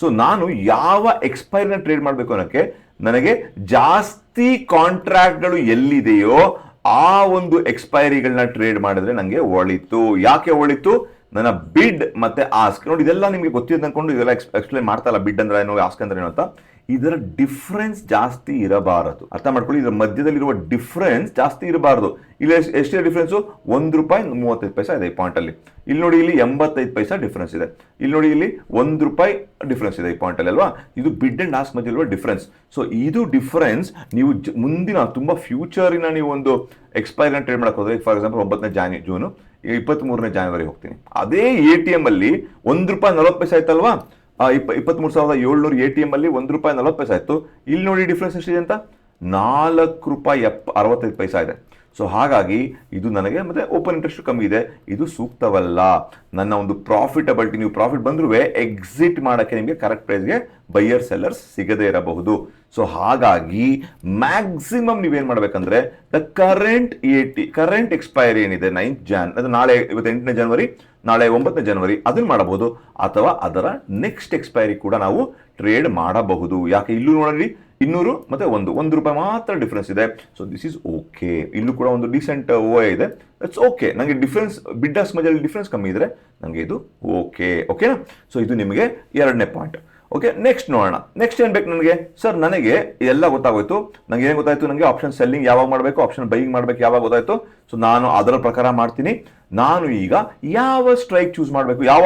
ಸೊ ನಾನು ಯಾವ ಎಕ್ಸ್ಪೈರಿನ ಟ್ರೇಡ್ ಮಾಡಬೇಕು ಅನ್ನೋಕ್ಕೆ ನನಗೆ ಜಾಸ್ತಿ ಕಾಂಟ್ರಾಕ್ಟ್ಗಳು ಎಲ್ಲಿದೆಯೋ ಆ ಒಂದು ಎಕ್ಸ್ಪೈರಿಗಳನ್ನ ಟ್ರೇಡ್ ಮಾಡಿದ್ರೆ ನನಗೆ ಒಳಿತು. ಯಾಕೆ ಒಳಿತು? ನನ್ನ ಬಿಡ್ ಮತ್ತೆ ಆಸ್ಕ್ ನೋಡಿ, ಇದೆಲ್ಲ ನಿಮಗೆ ಗೊತ್ತಿದೆ ಅನ್ಕೊಂಡು ಇದೆಲ್ಲ ಎಕ್ಸ್ಪ್ಲೈನ್ ಮಾಡ್ತಾ ಇಲ್ಲ ಬಿಡ್ ಅಂದ್ರೆ ಏನು ಆಸ್ಕ್ ಅಂದ್ರೆ ಏನು ಅಂತ. ಇದರ ಡಿಫ್ರೆನ್ಸ್ ಜಾಸ್ತಿ ಇರಬಾರದು. ಅರ್ಥ ಮಾಡ್ಕೊಳ್ಳಿ, ಇದರ ಮಧ್ಯದಲ್ಲಿರುವ ಡಿಫ್ರೆನ್ಸ್ ಜಾಸ್ತಿ ಇರಬಾರದು. ಇಲ್ಲಿ ಎಷ್ಟ್- ಡಿಫ್ರೆನ್ಸ್ ಒಂದು ರೂಪಾಯಿ ಮೂವತ್ತೈದು ಪೈಸಾ ಇದೆ ಈ ಪಾಯಿಂಟ್ ಅಲ್ಲಿ. ಇಲ್ಲಿ ನೋಡಿ, ಇಲ್ಲಿ ಎಂಬತ್ತೈದು ಪೈಸಾ ಡಿಫ್ರೆನ್ಸ್ ಇದೆ. ಇಲ್ಲಿ ನೋಡಿ, ಇಲ್ಲಿ ಒಂದು ರೂಪಾಯಿ ಡಿಫ್ರೆನ್ಸ್ ಇದೆ ಈ ಪಾಯಿಂಟ್ ಅಲ್ಲಿ ಅಲ್ವಾ? ಇದು ಬಿಡ್ ಅಂಡ್ ಆಸ್ಕ್ ಮಧ್ಯೆ ಇರುವ ಡಿಫ್ರೆನ್ಸ್ ಸೊ ಇದು ಡಿಫ್ರೆನ್ಸ್ ನೀವು ಮುಂದಿನ, ತುಂಬಾ ಫ್ಯೂಚರಿನ ನೀವು ಒಂದು ಎಕ್ಸ್ಪೈರಿನ ಟ್ರೇಡ್ ಮಾಡಕ್ ಹೋದ್ರೆ ಫಾರ್ ಎಕ್ಸಾಂಪಲ್ ಒಂಬತ್ತನೇ ಜಾನ್ ಜೂನು ಇಪ್ಪತ್ತ್ ಮೂರನೇ ಜಾನ್ವರಿ ಹೋಗ್ತೀನಿ. ಅದೇ ಎ ಟಿ ಎಂ ಅಲ್ಲಿ ಒಂದು ರೂಪಾಯಿ ನಲವತ್ತು ಪೈಸಾ ಆಯ್ತಲ್ವಾ? ಇಪ್ಪ, ಇಪ್ಪತ್ಮೂರು ಸಾವಿರದ ಏಳ್ನೂರು ಎ ಟಿ ಎಂ ಅಲ್ಲಿ ಒಂದು ರೂಪಾಯಿ ನಲವತ್ತು ಪೈಸೆ ಇತ್ತು ಇಲ್ಲಿ ನೋಡಿ ಡಿಫ್ರೆನ್ಸ್ ಎಷ್ಟಿದೆ ಅಂತ? ನಾಲ್ಕು ರೂಪಾಯಿ ಎಪ್ಪ, ಅರವತ್ತೈದು ಪೈಸಾ ಇದೆ. ಸೊ ಹಾಗಾಗಿ ಇದು ನನಗೆ ಮತ್ತೆ ಓಪನ್ ಇಂಟ್ರೆಸ್ಟ್ ಕಮ್ಮಿ ಇದೆ. ಇದು ಸೂಕ್ತವಲ್ಲ. ನನ್ನ ಒಂದು ಪ್ರಾಫಿಟಬಿಲಿಟಿ ನೀವು ಪ್ರಾಫಿಟ್ ಬಂದ್ರೂ ಎಕ್ಸಿಟ್ ಮಾಡೋಕ್ಕೆ ನಿಮಗೆ ಕರೆಕ್ಟ್ ಪ್ರೈಸ್ಗೆ ಬೈಯರ್ ಸೆಲ್ಲರ್ಸ್ ಸಿಗದೇ ಇರಬಹುದು. ಸೊ ಹಾಗಾಗಿ ಮ್ಯಾಕ್ಸಿಮಮ್ ನೀವೇನು ಮಾಡಬೇಕಂದ್ರೆ the current A T current expiry ಏನಿದೆ ನೈನ್ತ್ ಜಾನ್ ಅದು ನಾಳೆ, ಇವತ್ತು ಎಂಟನೇ ಜನವರಿ ನಾಳೆ ಒಂಬತ್ತನೇ ಜನವರಿ ಅದನ್ನು ಮಾಡಬಹುದು ಅಥವಾ ಅದರ ನೆಕ್ಸ್ಟ್ ಎಕ್ಸ್ಪೈರಿ ಕೂಡ ನಾವು ಟ್ರೇಡ್ ಮಾಡಬಹುದು. ಯಾಕೆ ಇಲ್ಲೂ ನೋಡಿ ಇನ್ನೂರು ಮತ್ತೆ ಒಂದು ಒಂದು ರೂಪಾಯಿ ಮಾತ್ರ ಡಿಫ್ರೆನ್ಸ್ ಇದೆ. ಸೊ ದಿಸ್ ಇಸ್ ಓಕೆ ಇಲ್ಲೂ ಕೂಡ ಒಂದು ಡಿಸೆಂಟ್ ಓ ಇದೆ. ಇಟ್ಸ್ ಓಕೆ ನನಗೆ ಡಿಫ್ರೆನ್ಸ್ ಬಿಡ್ಡಾಸ್ ಮಜಲ್ಲಿ ಡಿಫ್ರೆನ್ಸ್ ಕಮ್ಮಿ ಇದ್ರೆ ನನಗೆ ಇದು ಓಕೆ ಓಕೆನಾ ಸೊ ಇದು ನಿಮಗೆ ಎರಡನೇ ಪಾಯಿಂಟ್ ಓಕೆ ನೆಕ್ಸ್ಟ್ ನೋಡೋಣ. ನೆಕ್ಸ್ಟ್ ಏನು ಬೇಕು ನನಗೆ ಸರ್ ನನಗೆ ಎಲ್ಲ ಗೊತ್ತಾಗೋಯ್ತು. ನನಗೆ ಏನು ಗೊತ್ತಾಯ್ತು? ನನಗೆ ಆಪ್ಷನ್ ಸೆಲ್ಲಿಂಗ್ ಯಾವಾಗ ಮಾಡಬೇಕು ಆಪ್ಷನ್ ಬೈಯಿಂಗ್ ಮಾಡಬೇಕು, ಯಾವಾಗ ಗೊತ್ತಾಯ್ತು? ಸೊ ನಾನು ಅದರ ಪ್ರಕಾರ ಮಾಡ್ತೀನಿ. ನಾನು ಈಗ ಯಾವ ಸ್ಟ್ರೈಕ್ ಚೂಸ್ ಮಾಡಬೇಕು? ಯಾವ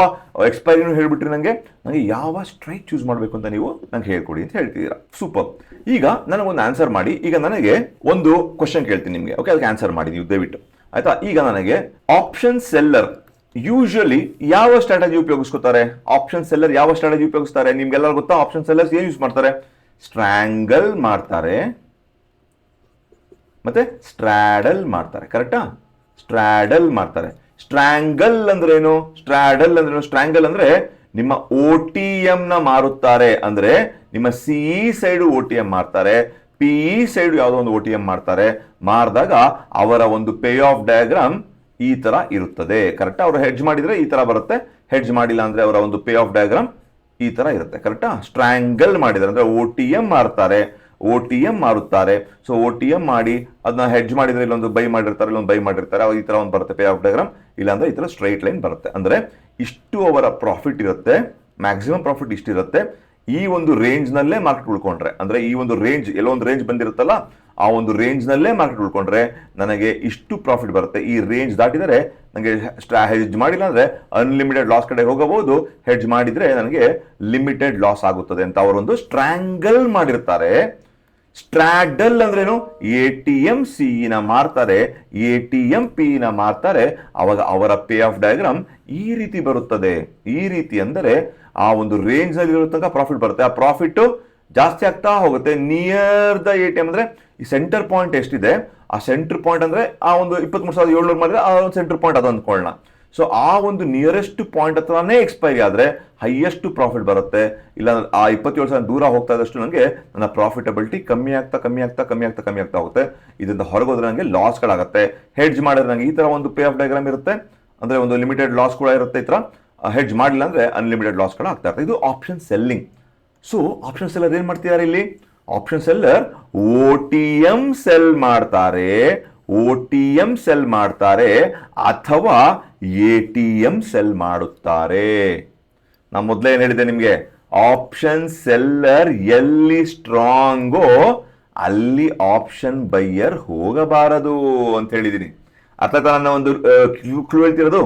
ಎಕ್ಸ್ಪೈರಿನೂ ಹೇಳ್ಬಿಟ್ರಿ ನನಗೆ ನನಗೆ ಯಾವ ಸ್ಟ್ರೈಕ್ ಚೂಸ್ ಮಾಡಬೇಕು ಅಂತ ನೀವು ನಂಗೆ ಹೇಳ್ಕೊಡಿ ಅಂತ ಹೇಳ್ತಿದ್ದೀರಾ. ಸೂಪರ್ ಈಗ ನನಗೊಂದು ಆನ್ಸರ್ ಮಾಡಿ. ಈಗ ನನಗೆ ಒಂದು ಕ್ವಶನ್ ಕೇಳ್ತೀನಿ ನಿಮಗೆ. ಓಕೆ ಅದಕ್ಕೆ ಆನ್ಸರ್ ಮಾಡಿ ದಯವಿಟ್ಟು. ಆಯ್ತಾ? ಈಗ ನನಗೆ ಆಪ್ಷನ್ ಸೆಲ್ಲರ್ ಯೂಶಲಿ ಯಾವ ಸ್ಟ್ರಾಟಜಿ ಉಪಯೋಗಿಸ್ಕೊತಾರೆ? ಆಪ್ಷನ್ ಸೆಲ್ಲರ್ ಯಾವ ಸ್ಟ್ರಾಟಜಿ ಉಪಯೋಗಿಸ್ತಾರೆ? ನಿಮ್ಗೆಲ್ಲ ಗೊತ್ತಾ? ಆಪ್ಷನ್ ಸೆಲ್ಲರ್ಸ್ ಏನು ಯೂಸ್ ಮಾಡ್ತಾರೆ? ಸ್ಟ್ರಾಂಗಲ್ ಮಾಡ್ತಾರೆ. ಮತ್ತೆ ಸ್ಟ್ರಾಡಲ್ ಮಾಡ್ತಾರೆ ಕರೆಕ್ಟಾ ಸ್ಟ್ರಾಡಲ್ ಮಾಡ್ತಾರೆ. ಸ್ಟ್ರಾಂಗಲ್ ಅಂದ್ರೇನು? ಸ್ಟ್ರಾಡಲ್ ಅಂದ್ರೇನು? ಸ್ಟ್ರಾಂಗಲ್ ಅಂದ್ರೆ ನಿಮ್ಮ ಒ ಟಿ ಎಂ ನ ಮಾರುತ್ತಾರೆ. ಅಂದ್ರೆ ನಿಮ್ಮ C side O T M ಮಾರ್ತಾರೆ. ಪಿ ಇ ಸೈಡ್ ಯಾವುದೋ ಒಂದು ಒ ಟಿ ಎಂ ಮಾಡ್ತಾರೆ ಮಾರಿದಾಗ ಅವರ ಒಂದು ಪೇ ಆಫ್ ಡಯಾಗ್ರಾಮ್ ಈ ತರ ಇರುತ್ತದೆ. ಕರೆಕ್ಟ್ ಅವರು ಹೆಡ್ಜ್ ಮಾಡಿದ್ರೆ ಈ ತರ ಬರುತ್ತೆ. ಹೆಡ್ಜ್ ಮಾಡಿಲ್ಲ ಅಂದ್ರೆ ಅವರ ಒಂದು ಪೇ ಆಫ್ ಡಯಾಗ್ರಾಮ್ ಈ ತರ ಇರುತ್ತೆ. ಕರೆಕ್ಟಾ ಸ್ಟ್ರಾಂಗಲ್ ಮಾಡಿದರೆ ಅಂದ್ರೆ ಓ ಟಿ ಎಂ ಮಾರ್ತಾರೆ. ಓ ಟಿ ಎಂ ಮಾರುತ್ತಾರೆ. ಸೊ ಓ ಟಿ ಎಂ ಮಾಡಿ ಅದನ್ನ ಹೆಡ್ಜ್ ಮಾಡಿದ್ರೆ ಇಲ್ಲೊಂದು ಬೈ ಮಾಡಿರ್ತಾರೆ, ಇಲ್ಲೊಂದು ಬೈ ಮಾಡಿರ್ತಾರೆ. ಈ ತರ ಒಂದು ಬರುತ್ತೆ ಪೇ ಆಫ್ ಡಯಾಗ್ರಾಮ್ ಇಲ್ಲಾಂದರೆ ಈ ಥರ ಸ್ಟ್ರೈಟ್ ಲೈನ್ ಬರುತ್ತೆ. ಅಂದ್ರೆ ಇಷ್ಟು ಅವರ ಪ್ರಾಫಿಟ್ ಇರುತ್ತೆ. ಮ್ಯಾಕ್ಸಿಮಮ್ ಪ್ರಾಫಿಟ್ ಇಷ್ಟಿರುತ್ತೆ. ಈ ಒಂದು ರೇಂಜ್ ನಲ್ಲೇ ಮಾರ್ಕೆಟ್ ಉಳ್ಕೊಂಡ್ರೆ, ಅಂದ್ರೆ ಈ ಒಂದು ರೇಂಜ್ ಎಲ್ಲೋ ಒಂದು ರೇಂಜ್ ಬಂದಿರುತ್ತಲ್ಲ, ಆ ಒಂದು ರೇಂಜ್ ನಲ್ಲೇ ಮಾರ್ಕೆಟ್ ಉಳ್ಕೊಂಡ್ರೆ ನನಗೆ ಇಷ್ಟು ಪ್ರಾಫಿಟ್ ಬರುತ್ತೆ. ಈ ರೇಂಜ್ ದಾಟಿದರೆ ನನಗೆ ಹೆಡ್ಜ್ ಮಾಡಿಲ್ಲ ಅಂದರೆ ಅನ್ಲಿಮಿಟೆಡ್ ಲಾಸ್ ಕಡೆ ಹೋಗಬಹುದು. ಹೆಡ್ಜ್ ಮಾಡಿದ್ರೆ ನನಗೆ ಲಿಮಿಟೆಡ್ ಲಾಸ್ ಆಗುತ್ತದೆ ಅಂತ ಅವರೊಂದು ಸ್ಟ್ರಾಂಗಲ್ ಮಾಡಿರ್ತಾರೆ. ಸ್ಟ್ರಾಡಲ್ ಅಂದ್ರೇನು? ಎ ಟಿ ಎಂ ಸಿ ನ ಮಾರ್ತಾರೆ ಎ ಟಿ ಎಂ ಪಿ ನ ಮಾರ್ತಾರೆ ಅವಾಗ ಅವರ ಪೇ ಆಫ್ ಡಯಾಗ್ರಾಮ್ ಈ ರೀತಿ ಬರುತ್ತದೆ. ಈ ರೀತಿ ಅಂದರೆ ಆ ಒಂದು ರೇಂಜ್ನಲ್ಲಿ ಇರೋ ತನಕ ಪ್ರಾಫಿಟ್ ಬರುತ್ತೆ. ಆ ಪ್ರಾಫಿಟ್ ಜಾಸ್ತಿ ಆಗ್ತಾ ಹೋಗುತ್ತೆ. Near the A T M ಅಂದ್ರೆ ಈ ಸೆಂಟರ್ ಪಾಯಿಂಟ್ ಎಷ್ಟಿದೆ? ಆ ಸೆಂಟರ್ ಪಾಯಿಂಟ್ ಅಂದ್ರೆ ಆ ಒಂದು ಇಪ್ಪತ್ಮೂರು ಸಾವಿರದ ಏಳ್ನೂರು ಮಾಡಿದ್ರೆ ಆ ಒಂದು ಸೆಂಟರ್ ಪಾಯಿಂಟ್ ಅದು ಅಂದ್ಕೊಳ್ಳೋಣ. ಸೊ ಆ ಒಂದು ನಿಯರೆಸ್ಟ್ ಪಾಯಿಂಟ್ ಹತ್ರನೇ ಎಕ್ಸ್ಪೈರಿ ಆದರೆ ಹೈಯೆಸ್ಟ್ ಪ್ರಾಫಿಟ್ ಬರುತ್ತೆ. ಇಲ್ಲ ಆ ಇಪ್ಪತ್ತೇಳು ಸಾವಿರ ದೂರ ಹೋಗ್ತಾ ಇದ್ದಷ್ಟು ನನಗೆ ನನ್ನ ಪ್ರಾಫಿಟಬಿಲಿಟಿ ಕಮ್ಮಿ ಆಗ್ತಾ ಕಮ್ಮಿ ಆಗ್ತಾ ಕಮ್ಮಿ ಆಗ್ತಾ ಕಮ್ಮಿ ಆಗ್ತಾ ಹೋಗುತ್ತೆ. ಇದರಿಂದ ಹೊರಗೋದ್ರೆ ನನಗೆ ಲಾಸ್ಗಳಾಗುತ್ತೆ ಹೆಡ್ಜ್ ಮಾಡಿದ್ರೆ ನನಗೆ ಈ ಥರ ಒಂದು ಪೇ ಆಫ್ ಡಯಾಗ್ರಾಮ್ ಇರುತ್ತೆ. ಅಂದರೆ ಒಂದು ಲಿಮಿಟೆಡ್ ಲಾಸ್ ಕೂಡ ಇರುತ್ತೆ ಈ ಥರ ಹೆಡ್ಜ್ ಮಾಡಿಲ್ಲ ಅಂದರೆ ಅನ್ಲಿಮಿಟೆಡ್ ಲಾಸ್ಗಳು ಆಗ್ತಾ ಇರ್ತದೆ ಇದು option selling so option seller ಏನು ಮಾಡ್ತಿದ್ದಾರೆ ಇಲ್ಲಿ? Option seller O T M sell ಮಾಡ್ತಾರೆ. ಓ ಟಿ ಎಂ ಸೆಲ್ ಮಾಡ್ತಾರೆ. ಅಥವಾ ಎ ಟಿ ಎಂ ಸೆಲ್ ಮಾಡುತ್ತಾರೆ. ನಾನು ಮೊದಲೇ ಏನು ಹೇಳಿದೆ ನಿಮಗೆ? ಆಪ್ಷನ್ ಸೆಲ್ಲರ್ ಎಲ್ಲಿ ಸ್ಟ್ರಾಂಗೋ ಅಲ್ಲಿ ಆಪ್ಷನ್ ಬೈಯರ್ ಹೋಗಬಾರದು ಅಂತ ಹೇಳಿದ್ದೀನಿ ಅಥವಾ ನನ್ನ ಒಂದು ಕ್ಲೂ ಹೇಳ್ತಿರೋದು?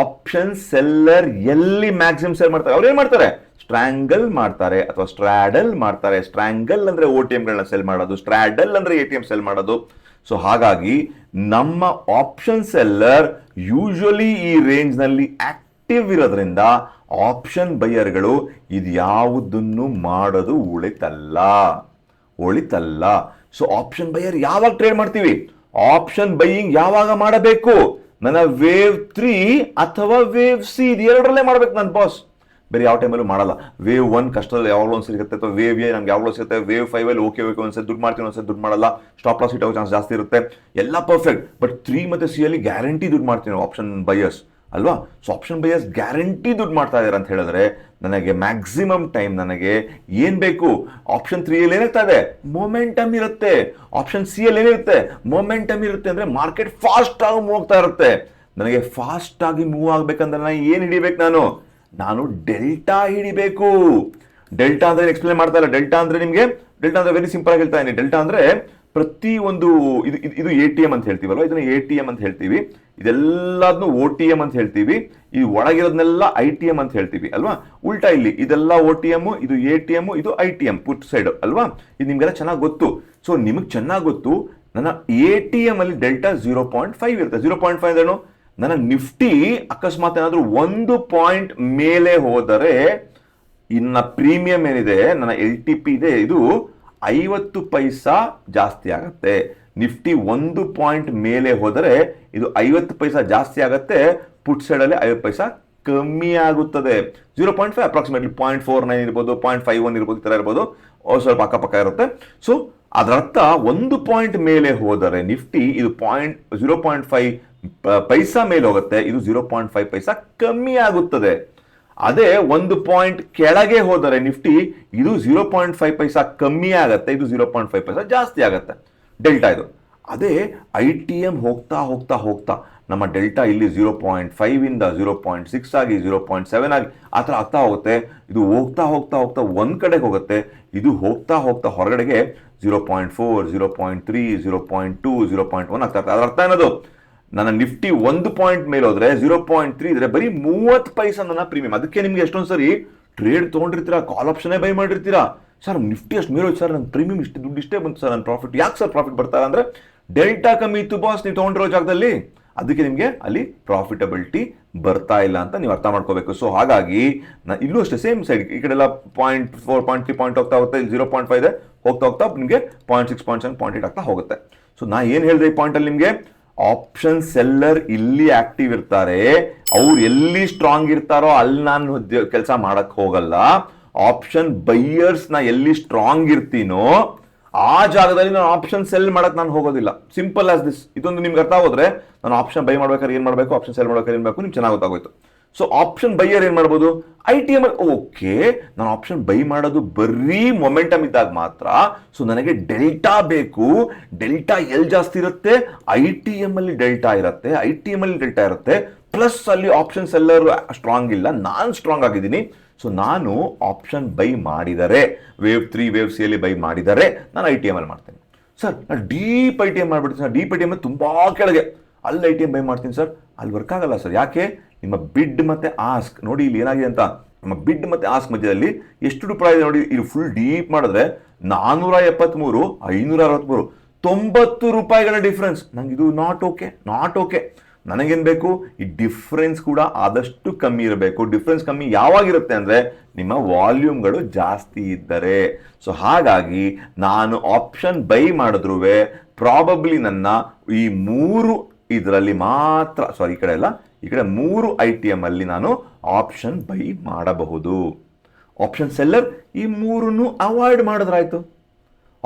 ಆಪ್ಷನ್ ಸೆಲ್ಲರ್ ಎಲ್ಲಿ ಮ್ಯಾಕ್ಸಿಮಮ್ ಸೆಲ್ ಮಾಡ್ತಾರೆ? ಅವ್ರು ಏನು ಮಾಡ್ತಾರೆ? ಸ್ಟ್ರಾಂಗಲ್ ಮಾಡ್ತಾರೆ ಅಥವಾ ಸ್ಟ್ರಾಡಲ್ ಮಾಡ್ತಾರೆ. ಸ್ಟ್ರಾಂಗಲ್ ಅಂದ್ರೆ ಓ ಟಿ ಎಂಗಳನ್ನ ಸೆಲ್ ಮಾಡೋದು, ಸ್ಟ್ರಾಡಲ್ ಅಂದ್ರೆ ಎ ಟಿ ಎಂ ಸೆಲ್ ಮಾಡೋದು. ಸೊ ಹಾಗಾಗಿ ನಮ್ಮ ಆಪ್ಷನ್ ಸೆಲ್ಲರ್ ಯೂಶಲಿ ಈ ರೇಂಜ್ನಲ್ಲಿ ಆಕ್ಟಿವ್ ಇರೋದ್ರಿಂದ ಆಪ್ಷನ್ ಬೈಯರ್ಗಳು ಇದು ಯಾವುದನ್ನು ಮಾಡೋದು ಉಳಿತಲ್ಲ. ಉಳಿತಲ್ಲ. ಸೊ ಆಪ್ಷನ್ ಬೈಯರ್ ಯಾವಾಗ ಟ್ರೇಡ್ ಮಾಡ್ತೀವಿ? ಆಪ್ಷನ್ ಬೈಯಿಂಗ್ ಯಾವಾಗ ಮಾಡಬೇಕು? ನನ್ನ ವೇವ್ ತ್ರೀ ಅಥವಾ ವೇವ್ ಸಿ ಇದು ಎರಡರಲ್ಲೇ ಮಾಡ್ಬೇಕು ನನ್ನ ಬಾಸ್ ಬೇರೆ ಯಾವ ಟೈಮಲ್ಲೂ ಮಾಡಲ್ಲ. ವೇವ್ ಒನ್ ಕಷ್ಟದಲ್ಲಿ ಯಾವಾಗಲೂ ಒಂದು ಸಿಗುತ್ತೆ. ಅಥವಾ ವೇವ್ ಎ ನಮ್ಗೆ ಯಾವಾಗಲೂ ಸಿಗುತ್ತೆ. ವೇವ್ ಫೈವ್ ಅಲ್ಲಿ ಓಕೆ ಓಕೆ ಒಂದ್ಸರಿ ದುಡ್ಡು ಮಾಡ್ತೀನಿ, ಒಂದ್ಸರಿ ದುಡ್ಡು ಮಾಡಲ್ಲ. ಸ್ಟಾಪ್ ಲಾಸ್ ಇಟ್ಟೋ ಚಾನ್ಸ್ ಜಾಸ್ತಿ ಇರುತ್ತೆ. ಎಲ್ಲ ಪರ್ಫೆಕ್ಟ್ ಬಟ್ ತ್ರೀ ಮತ್ತೆ ಸಿ ಅಲ್ಲಿ ಗ್ಯಾರಂಟಿ ದುಡ್ಡು ಮಾಡ್ತೀನಿ ಆಪ್ಷನ್ ಬೈಯರ್ಸ್ ಅಲ್ವಾ? ಸೊ ಆಪ್ಷನ್ ಬೈಯರ್ಸ್ ಗ್ಯಾರಂಟಿ ದುಡ್ಡು ಮಾಡ್ತಾ ಇದ್ದಾರೆ ಅಂತ ಹೇಳಿದ್ರೆ ನನಗೆ ಮ್ಯಾಕ್ಸಿಮಮ್ ಟೈಮ್ ನನಗೆ ಏನು ಬೇಕು? ಆಪ್ಷನ್ ತ್ರೀ ಅಲ್ಲಿ ಏನಾಗ್ತಾ ಇದೆ? ಮೊಮೆಂಟಮ್ ಇರುತ್ತೆ. ಆಪ್ಷನ್ ಸಿ ಅಲ್ಲಿ ಏನಿರುತ್ತೆ ಮೊಮೆಂಟಮ್ ಇರುತ್ತೆ ಅಂದ್ರೆ ಮಾರ್ಕೆಟ್ ಫಾಸ್ಟ್ ಆಗಿ ಮೂವ್ ಆಗ್ತಾ ಇರುತ್ತೆ. ನನಗೆ ಫಾಸ್ಟ್ ಆಗಿ ಮೂವ್ ಆಗಬೇಕಂದ್ರೆ ನಾನು ಏನು ಹಿಡಿಬೇಕು ನಾನು? ನಾನು ಡೆಲ್ಟಾ ಹಿಡಿಬೇಕು. ಡೆಲ್ಟಾ ಅಂದ್ರೆ ಎಕ್ಸ್ಪ್ಲೇನ್ ಮಾಡ್ತಾ ಇಲ್ಲ. ಡೆಲ್ಟಾ ಅಂದ್ರೆ ನಿಮಗೆ, ಡೆಲ್ಟಾ ಅಂದ್ರೆ ವೆರಿ ಸಿಂಪಲ್ ಆಗಿ ಹೇಳ್ತಾ ಇದ್ದೀನಿ. ಡೆಲ್ಟಾ ಅಂದ್ರೆ ಪ್ರತಿ ಒಂದು ಇದು, ಇದು- ಎ ಟಿ ಎಂ ಅಂತ ಹೇಳ್ತೀವಲ್ವ? ಇದನ್ನ ಎ ಟಿ ಎಂ ಅಂತ ಹೇಳ್ತೀವಿ. ಇದೆಲ್ಲದನ್ನು ಒ ಟಿ ಎಂ ಅಂತ ಹೇಳ್ತೀವಿ. ಈ ಒಳಗಿರೋದನ್ನೆಲ್ಲ ಐ ಟಿ ಎಂ ಅಂತ ಹೇಳ್ತೀವಿ, ಅಲ್ವಾ? ಉಲ್ಟಾ ಇಲ್ಲಿ, ಇದೆಲ್ಲ ಒ ಟಿ ಎಂ ಇದು ಎ ಟಿ ಎಂ ಇದು I T M put side, ಅಲ್ವಾ? ಇದು ನಿಮಗೆಲ್ಲ ಚೆನ್ನಾಗಿ ಗೊತ್ತು. ಸೊ ನಿಮಗೆ ಚೆನ್ನಾಗಿ ಗೊತ್ತು, ನನ್ನ ಎ ಟಿ ಎಂ ಅಲ್ಲಿ ಡೆಲ್ಟಾ ಜೀರೋ ಪಾಯಿಂಟ್ ಫೈವ್ ಇರುತ್ತೆ. ಜೀರೋ ಪಾಯಿಂಟ್ ಫೈವ್ ಅಂದ್ರೇನು ನನ್ನ ನಿಫ್ಟಿ ಅಕಸ್ಮಾತ್ ಏನಾದರೂ ಒಂದು ಪಾಯಿಂಟ್ ಮೇಲೆ ಹೋದರೆ ಇನ್ನ ಪ್ರೀಮಿಯಂ ಏನಿದೆ, ನನ್ನ ಎಲ್ ಟಿ ಪಿ ಇದೆ, ಇದು ಐವತ್ತು ಪೈಸಾ ಜಾಸ್ತಿ ಆಗತ್ತೆ. ನಿಫ್ಟಿ ಒಂದು ಪಾಯಿಂಟ್ ಮೇಲೆ ಹೋದರೆ ಇದು ಐವತ್ತು ಪೈಸಾ ಜಾಸ್ತಿ ಆಗತ್ತೆ, ಪುಟ್ ಸೈಡಲ್ಲಿ ಐವತ್ತು ಪೈಸಾ ಕಮ್ಮಿ ಆಗುತ್ತದೆ. Zero point five approximately point four nine ಇರ್ಬೋದು ಪಾಯಿಂಟ್ ಫೈವ್ ಒನ್ ಇರ್ಬೋದು, ಈ ಥರ ಇರ್ಬೋದು. ಸ್ವಲ್ಪ ಅಕ್ಕಪಕ್ಕ ಇರುತ್ತೆ. ಸೊ ಅದರರ್ಥ ಒಂದು ಪಾಯಿಂಟ್ ಮೇಲೆ ಹೋದರೆ ನಿಫ್ಟಿ, ಇದು ಪಾಯಿಂಟ್ ಜೀರೋ ಪಾಯಿಂಟ್ ಫೈವ್ ಪೈಸಾ ಮೇಲೆ ಹೋಗುತ್ತೆ ಇದು ಜೀರೋ ಪಾಯಿಂಟ್ ಫೈವ್ ಪೈಸಾ ಕಮ್ಮಿ ಆಗುತ್ತದೆ ಅದೇ ಒಂದು ಪಾಯಿಂಟ್ ಕೆಳಗೆ ಹೋದರೆ ನಿಫ್ಟಿ ಇದು ಜೀರೋ ಪಾಯಿಂಟ್ ಫೈವ್ ಪೈಸಾ ಕಮ್ಮಿ ಆಗುತ್ತೆ ಇದು ಜೀರೋ ಪಾಯಿಂಟ್ ಫೈವ್ ಪೈಸಾ ಜಾಸ್ತಿ ಆಗುತ್ತೆ ಡೆಲ್ಟಾ ಇದು ಅದೇ ಐ ಟಿ ಎಂ ಹೋಗ್ತಾ ಹೋಗ್ತಾ ಹೋಗ್ತಾ ನಮ್ಮ ಡೆಲ್ಟಾ ಇಲ್ಲಿ ಜೀರೋ ಪಾಯಿಂಟ್ ಫೈವ್ ಇಂದ ಜೀರೋ ಪಾಯಿಂಟ್ ಸಿಕ್ಸ್ ಆಗಿ ಜೀರೋ ಪಾಯಿಂಟ್ ಸೆವೆನ್ ಆಗಿ ಆ ಥರ ಆಗ್ತಾ ಹೋಗುತ್ತೆ ಇದು ಹೋಗ್ತಾ ಹೋಗ್ತಾ ಹೋಗ್ತಾ ಒಂದು ಕಡೆಗೆ ಹೋಗುತ್ತೆ ಇದು ಹೋಗ್ತಾ ಹೋಗ್ತಾ ಹೊರಗಡೆಗೆ zero point four zero point three zero point two zero point one ಆಗ್ತಾ ಇರ್ತದೆ ಅದರ ಅರ್ಥ ಏನದು ನನ್ನ ನಿಫ್ಟಿ ಒಂದು ಪಾಯಿಂಟ್ ಮೇಲೆ ಹೋದ್ರೆ ಜೀರೋ ಪಾಯಿಂಟ್ ತ್ರೀ ಇದ್ರೆ ಬರೀ ಮೂವತ್ತು ಪೈಸ ನನ್ನ ಪ್ರೀಮಿಯಂ ಅದಕ್ಕೆ ನಿಮ್ಗೆ ಎಷ್ಟೊಂದು ಸರಿ ಟ್ರೇಡ್ ತೊಗೊಂಡಿರ್ತೀರಾ? ಕಾಲ್ ಆಪ್ಷನ್ನೇ ಬೈ ಮಾಡಿರ್ತೀರಾ? ಸರ್ ನಿಫ್ಟಿ ಅಷ್ಟು ಮೇಲೆ ಸರ್ ನನ್ನ ಪ್ರೀಮಿಯಂ ಇಷ್ಟು ದುಡ್ಡು ಇಷ್ಟೇ ಬಂತು ಸರ್ ನನ್ನ ಪ್ರಾಫಿಟ್ ಯಾಕೆ ಸರ್ ಪ್ರಾಫಿಟ್ ಬರ್ತಾರೆ ಅಂದ್ರೆ ಡೆಲ್ಟಾ ಕಮ್ಮಿ ಇತ್ತು ಬಾಸ್ ನೀವು ತೊಗೊಂಡಿರೋ ಜಾಗದಲ್ಲಿ. ಅದಕ್ಕೆ ನಿಮಗೆ ಅಲ್ಲಿ ಪ್ರಾಫಿಟಬಿಲಿಟಿ ಬರ್ತಾ ಇಲ್ಲ ಅಂತ ನೀವು ಅರ್ಥ ಮಾಡ್ಕೋಬೇಕು. ಸೊ ಹಾಗಾಗಿ ನಾ ಇಲ್ಲೂ ಅಷ್ಟೇ ಸೇಮ್ ಸೈಡ್ ಈ ಕಡೆ ಎಲ್ಲ point four point three point ಹೋಗ್ತಾ ಹೋಗ್ತಾ ಇಲ್ಲಿ ಜೀರೋ ಪಾಯಿಂಟ್ ಫೈವ್ ಇದೆ. ಹೋಗ್ತಾ ಹೋಗ್ತಾ ನಿಮಗೆ point six point seven point eight ಆಗ್ತಾ ಹೋಗುತ್ತೆ. ಸೊ ನಾ ಏನು ಹೇಳಿದೆ ಈ ಪಾಯಿಂಟಲ್ಲಿ ನಿಮಗೆ? ಆಪ್ಷನ್ ಸೆಲ್ಲರ್ ಇಲ್ಲಿ ಆಕ್ಟಿವ್ ಇರ್ತಾರೆ. ಅವ್ರು ಎಲ್ಲಿ ಸ್ಟ್ರಾಂಗ್ ಇರ್ತಾರೋ ಅಲ್ಲಿ ನಾನು ಕೆಲಸ ಮಾಡಕ್ ಹೋಗಲ್ಲ. ಆಪ್ಷನ್ ಬೈಯರ್ಸ್ನ ಎಲ್ಲಿ ಸ್ಟ್ರಾಂಗ್ ಇರ್ತೀನೋ, ಆ ಜಾಗದಲ್ಲಿ ನಾನು ಆಪ್ಷನ್ ಸೆಲ್ ಮಾಡಕ್ ನಾನು ಹೋಗೋದಿಲ್ಲ. ಸಿಂಪಲ್ ಆಸ್ ದಿಸ್ ಇದೊಂದು ನಿಮ್ಗೆ ಅರ್ಥ ಹೋದ್ರೆ ನಾನು ಆಪ್ಷನ್ ಬೈ ಮಾಡ್ಬೇಕಾದ್ರೆ ಏನ್ ಮಾಡಬೇಕು? ಆಪ್ಷನ್ ಸೆಲ್ ಮಾಡ್ಬೇಕಾದ್ರೆ ಏನ್ ಬೇಕು ನಿಮ್ಗೆ ಚೆನ್ನಾಗಿ ಗೊತ್ತಾಗೋಯ್ತು. ಸೊ ಆಪ್ಷನ್ ಬೈಯರ್ ಏನು ಮಾಡ್ಬೋದು? ಐ ಟಿ ಎಂ ಓಕೆ ನಾನು ಆಪ್ಷನ್ ಬೈ ಮಾಡೋದು ಬರೀ ಮೊಮೆಂಟಮ್ ಇದ್ದಾಗ ಮಾತ್ರ. ಸೊ ನನಗೆ ಡೆಲ್ಟಾ ಬೇಕು. ಡೆಲ್ಟಾ ಎಲ್ಲಿ ಜಾಸ್ತಿ ಇರುತ್ತೆ? ಐ ಟಿ ಎಂ ಅಲ್ಲಿ ಡೆಲ್ಟಾ ಇರುತ್ತೆ. ಐ ಟಿ ಎಂ ಅಲ್ಲಿ ಡೆಲ್ಟಾ ಇರುತ್ತೆ. ಪ್ಲಸ್ ಅಲ್ಲಿ ಆಪ್ಷನ್ ಸೆಲ್ಲರ್ ಸ್ಟ್ರಾಂಗ್ ಇಲ್ಲ. ನಾನು ಸ್ಟ್ರಾಂಗ್ ಆಗಿದ್ದೀನಿ. ಸೊ ನಾನು ಆಪ್ಷನ್ ಬೈ ಮಾಡಿದರೆ ವೇವ್ ತ್ರೀ ವೇವ್ ಸಿ ಅಲ್ಲಿ ಬೈ ಮಾಡಿದರೆ, ನಾನು ಐ ಟಿ ಎಂ ಅಲ್ಲಿ ಮಾಡ್ತೇನೆ. ಸರ್ ನಾನು ಡೀಪ್ ಐ ಟಿ ಎಂ ಮಾಡ್ಬಿಡ್ತೀನಿ. Sir deep I T M ತುಂಬಾ ಕೆಳಗೆ. ಅಲ್ಲಿ ಐ ಟಿ ಎಂ ಬೈ ಮಾಡ್ತೀನಿ ಸರ್ ಅಲ್ಲಿ ವರ್ಕ್ ಆಗಲ್ಲ ಸರ್ ಯಾಕೆ? ನಿಮ್ಮ ಬಿಡ್ ಮತ್ತೆ ಆಸ್ಕ್ ನೋಡಿ ಇಲ್ಲಿ ಏನಾಗಿದೆ ಅಂತ. ನಮ್ಮ ಬಿಡ್ ಮತ್ತೆ ಆಸ್ಕ್ ಮಧ್ಯದಲ್ಲಿ ಎಷ್ಟು ರೂಪಾಯಿ ಇದೆ ನೋಡಿ, ಇಲ್ಲಿ ಫುಲ್ ಡೀಪ್ ಮಾಡಿದ್ರೆ ನಾನೂರ ಎಪ್ಪತ್ಮೂರು ಐನೂರ ಅರವತ್ಮೂರು ತೊಂಬತ್ತು ರೂಪಾಯಿಗಳ ಡಿಫ್ರೆನ್ಸ್ ನಂಗೆ ಇದು ನಾಟ್ ಓಕೆ ನಾಟ್ ಓಕೆ ನನಗೇನು ಬೇಕು? ಈ ಡಿಫ್ರೆನ್ಸ್ ಕೂಡ ಆದಷ್ಟು ಕಮ್ಮಿ ಇರಬೇಕು. ಡಿಫ್ರೆನ್ಸ್ ಕಮ್ಮಿ ಯಾವಾಗಿರುತ್ತೆ ಅಂದರೆ ನಿಮ್ಮ ವಾಲ್ಯೂಮ್ಗಳು ಜಾಸ್ತಿ ಇದ್ದರೆ. ಸೊ ಹಾಗಾಗಿ ನಾನು ಆಪ್ಷನ್ ಬೈ ಮಾಡಿದ್ರೂ ಪ್ರಾಬಬ್ಲಿ ನನ್ನ ಈ ಮೂರು ಇದರಲ್ಲಿ ಮಾತ್ರ ಸಾರಿ ಈ ಕಡೆ ಎಲ್ಲ ಈ ಕಡೆ ಮೂರು ಐ ಟಿ ಎಂ ಅಲ್ಲಿ ನಾನು ಆಪ್ಷನ್ ಬೈ ಮಾಡಬಹುದು. ಆಪ್ಷನ್ ಸೆಲ್ಲರ್ ಈ ಮೂರನ್ನು ಅವಾಯ್ಡ್ ಮಾಡಿದ್ರಾಯ್ತು.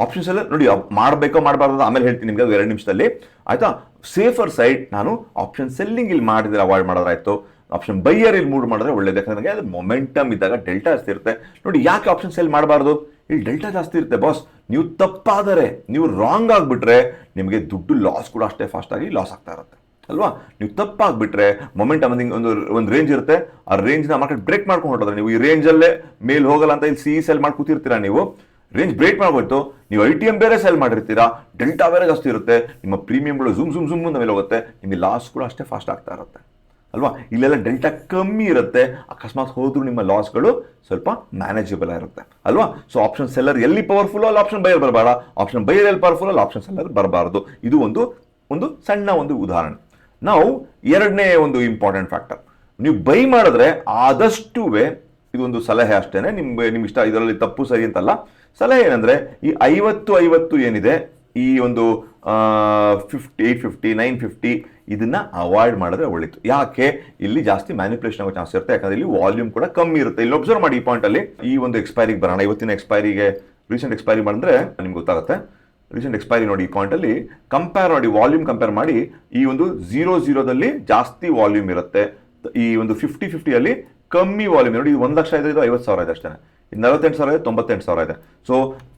ಆಪ್ಷನ್ ಸೆಲ್ಲರ್ ನೋಡಿ ಮಾಡಬೇಕೋ ಮಾಡಬಾರ್ದು ಆಮೇಲೆ ಹೇಳ್ತೀನಿ ನಿಮ್ಗೆ ಅದು ಎರಡು ನಿಮಿಷದಲ್ಲಿ. ಆಯ್ತಾ? ಸೇಫರ್ ಸೈಡ್ ನಾನು ಆಪ್ಷನ್ ಸೆಲ್ಲಿಂಗ್ ಇಲ್ಲಿ ಮಾಡಿದ್ರೆ ಅವಾಯ್ಡ್ ಮಾಡೋದಾಯ್ತು ಆಪ್ಷನ್ ಬೈಯರ್ ಇಲ್ಲಿ ಮೂಡ್ ಮಾಡಿದ್ರೆ ಒಳ್ಳೇದು. ಯಾಕಂದ್ರೆ ನನಗೆ ಅದು ಮೊಮೆಂಟಮ್ ಇದ್ದಾಗ ಡೆಲ್ಟಾ ಜಾಸ್ತಿ ಇರುತ್ತೆ. ನೋಡಿ, ಯಾಕೆ ಆಪ್ಷನ್ ಸೆಲ್ ಮಾಡಬಾರ್ದು? ಇಲ್ಲಿ ಡೆಲ್ಟಾ ಜಾಸ್ತಿ ಇರುತ್ತೆ ಬಾಸ್ ನೀವು ತಪ್ಪಾದರೆ, ನೀವು ರಾಂಗ್ ಆಗಿಬಿಟ್ರೆ ನಿಮಗೆ ದುಡ್ಡು ಲಾಸ್ ಕೂಡ ಅಷ್ಟೇ ಫಾಸ್ಟ್ ಆಗಿ ಲಾಸ್ ಆಗ್ತಾ ಇರುತ್ತೆ. ಅಲ್ವಾ? ನೀವು ತಪ್ಪಾಗ್ಬಿಟ್ರೆ ಮೊಮೆಂಟ್ ಒಂದು ಒಂದು ಒಂದು ರೇಂಜ್ ಇರುತ್ತೆ. ಆ ರೇಂಜ್ನ ಮಾರ್ಕೆಟ್ ಬ್ರೇಕ್ ಮಾಡ್ಕೊಂಡು ಹೊರಟೋದ್ರೆ ನೀವು ಈ ರೇಂಜಲ್ಲೇ ಮೇಲ್ ಹೋಗಲ್ಲ ಅಂತ ಇಲ್ಲಿ ಸಿ ಸೆಲ್ ಮಾಡಿ ಕೂತಿರ್ತೀರಾ ನೀವು? ರೇಂಜ್ ಬ್ರೇಕ್ ಮಾಡ್ಬಿಟ್ಟು ನೀವು ಐ ಟಿ ಎಂ ಬೇರೆ ಸೆಲ್ ಮಾಡಿರ್ತೀರಾ? ಡೆಲ್ಟಾ ಬೇರೆ ಜಾಸ್ತಿ ಇರುತ್ತೆ. ನಿಮ್ಮ ಪ್ರೀಮಿಯಂಗಳು ಝೂಮ್ ಝುಮ್ ಝೂಮ್ ಮೇಲೆ ಹೋಗುತ್ತೆ. ನಿಮಗೆ ಲಾಸ್ ಕೂಡ ಅಷ್ಟೇ ಫಾಸ್ಟ್ ಆಗ್ತಾ ಇರುತ್ತೆ. ಅಲ್ವಾ? ಇಲ್ಲೆಲ್ಲ ಡೆಲ್ಟಾ ಕಮ್ಮಿ ಇರುತ್ತೆ. ಅಕಸ್ಮಾತ್ ಹೋದ್ರೂ ನಿಮ್ಮ ಲಾಸ್ಗಳು ಸ್ವಲ್ಪ ಮ್ಯಾನೇಜಬಲ್ ಆಗಿರುತ್ತೆ. ಅಲ್ವಾ? ಸೊ ಆಪ್ಷನ್ ಸೆಲ್ಲರ್ ಎಲ್ಲಿ ಪವರ್ಫುಲ್ ಅಲ್ಲಿ ಆಪ್ಷನ್ ಬೈಯರ್ ಬರಬಾರ ಆಪ್ಷನ್ ಬೈಯರ್ ಎಲ್ಲಿ ಪವರ್ಫುಲ್ ಅಲ್ಲಿ ಆಪ್ಷನ್ ಸೆಲ್ಲರ್ ಬರಬಾರದು. ಇದು ಒಂದು ಒಂದು ಸಣ್ಣ ಒಂದು ಉದಾಹರಣೆ. ನಾವು ಎರಡನೇ ಒಂದು ಇಂಪಾರ್ಟೆಂಟ್ ಫ್ಯಾಕ್ಟರ್ ನೀವು ಬೈ ಮಾಡಿದ್ರೆ ಆದಷ್ಟು ಇದೊಂದು ಸಲಹೆ ಅಷ್ಟೇ ನಿಮ್ಗೆ ನಿಮ್ಗೆ ಇಷ್ಟ ಇದರಲ್ಲಿ ತಪ್ಪು ಸರಿ ಅಂತಲ್ಲ. ಸಲಹೆ ಏನಂದರೆ, ಈ ಐವತ್ತು ಐವತ್ತು ಏನಿದೆ, ಈ ಒಂದು ಫಿಫ್ಟಿ ಫಿಫ್ಟಿ ನೈನ್ ಫಿಫ್ಟಿ ಇದನ್ನು ಅವಾಯ್ಡ್ ಮಾಡಿದ್ರೆ ಒಳ್ಳೆಯದು ಯಾಕೆ? ಇಲ್ಲಿ ಜಾಸ್ತಿ ಮ್ಯಾನಿಪುಲೇಷನ್ ಆಗೋ ಚಾನ್ಸ್ ಇರುತ್ತೆ. ಯಾಕಂದರೆ ಇಲ್ಲಿ ವಾಲ್ಯೂಮ್ ಕೂಡ ಕಮ್ಮಿ ಇರುತ್ತೆ. ಇಲ್ಲಿ ಒಬ್ಸರ್ವ್ ಮಾಡಿ ಈ ಪಾಯಿಂಟಲ್ಲಿ ಈ ಒಂದು ಎಕ್ಸ್ಪೈರಿಗೆ ಬರೋಣ. ಇವತ್ತಿನ ಎಕ್ಸ್ಪೈರಿಗೆ ರೀಸೆಂಟ್ ಎಕ್ಸ್ಪೈರಿ ಮಾಡಿದ್ರೆ ನಿಮ್ಗೆ ಗೊತ್ತಾಗುತ್ತೆ. ರೀಸೆಂಟ್ ಎಕ್ಸ್ಪೈರಿ ನೋಡಿ ಈ ಪಾಯಿಂಟ್ ಅಲ್ಲಿ ಕಂಪೇರ್ ಮಾಡಿ ವಾಲ್ಯೂಮ್ ಕಂಪೇರ್ ಮಾಡಿ ಈ ಒಂದು ಝೀರೋ ಝೀರೋದಲ್ಲಿ ಜಾಸ್ತಿ ವಾಲ್ಯೂಮ್ ಇರುತ್ತೆ. ಈ ಒಂದು ಫಿಫ್ಟಿ ಫಿಫ್ಟಿಯಲ್ಲಿ ಕಮ್ಮಿ ವಾಲ್ಯೂಮ್ ನೋಡಿ, ಇದು ಒಂದು ಲಕ್ಷ ಇದೆ ಇದು ಐವತ್ತು ಸಾವಿರ ಇದೆ ಅಷ್ಟೇ ಇದು ನಲವತ್ತೆಂಟು ಸಾವಿರ ಇದೆ, ತೊಂಬತ್ತೆಂಟು ಸಾವಿರ ಇದೆ. ಸೊ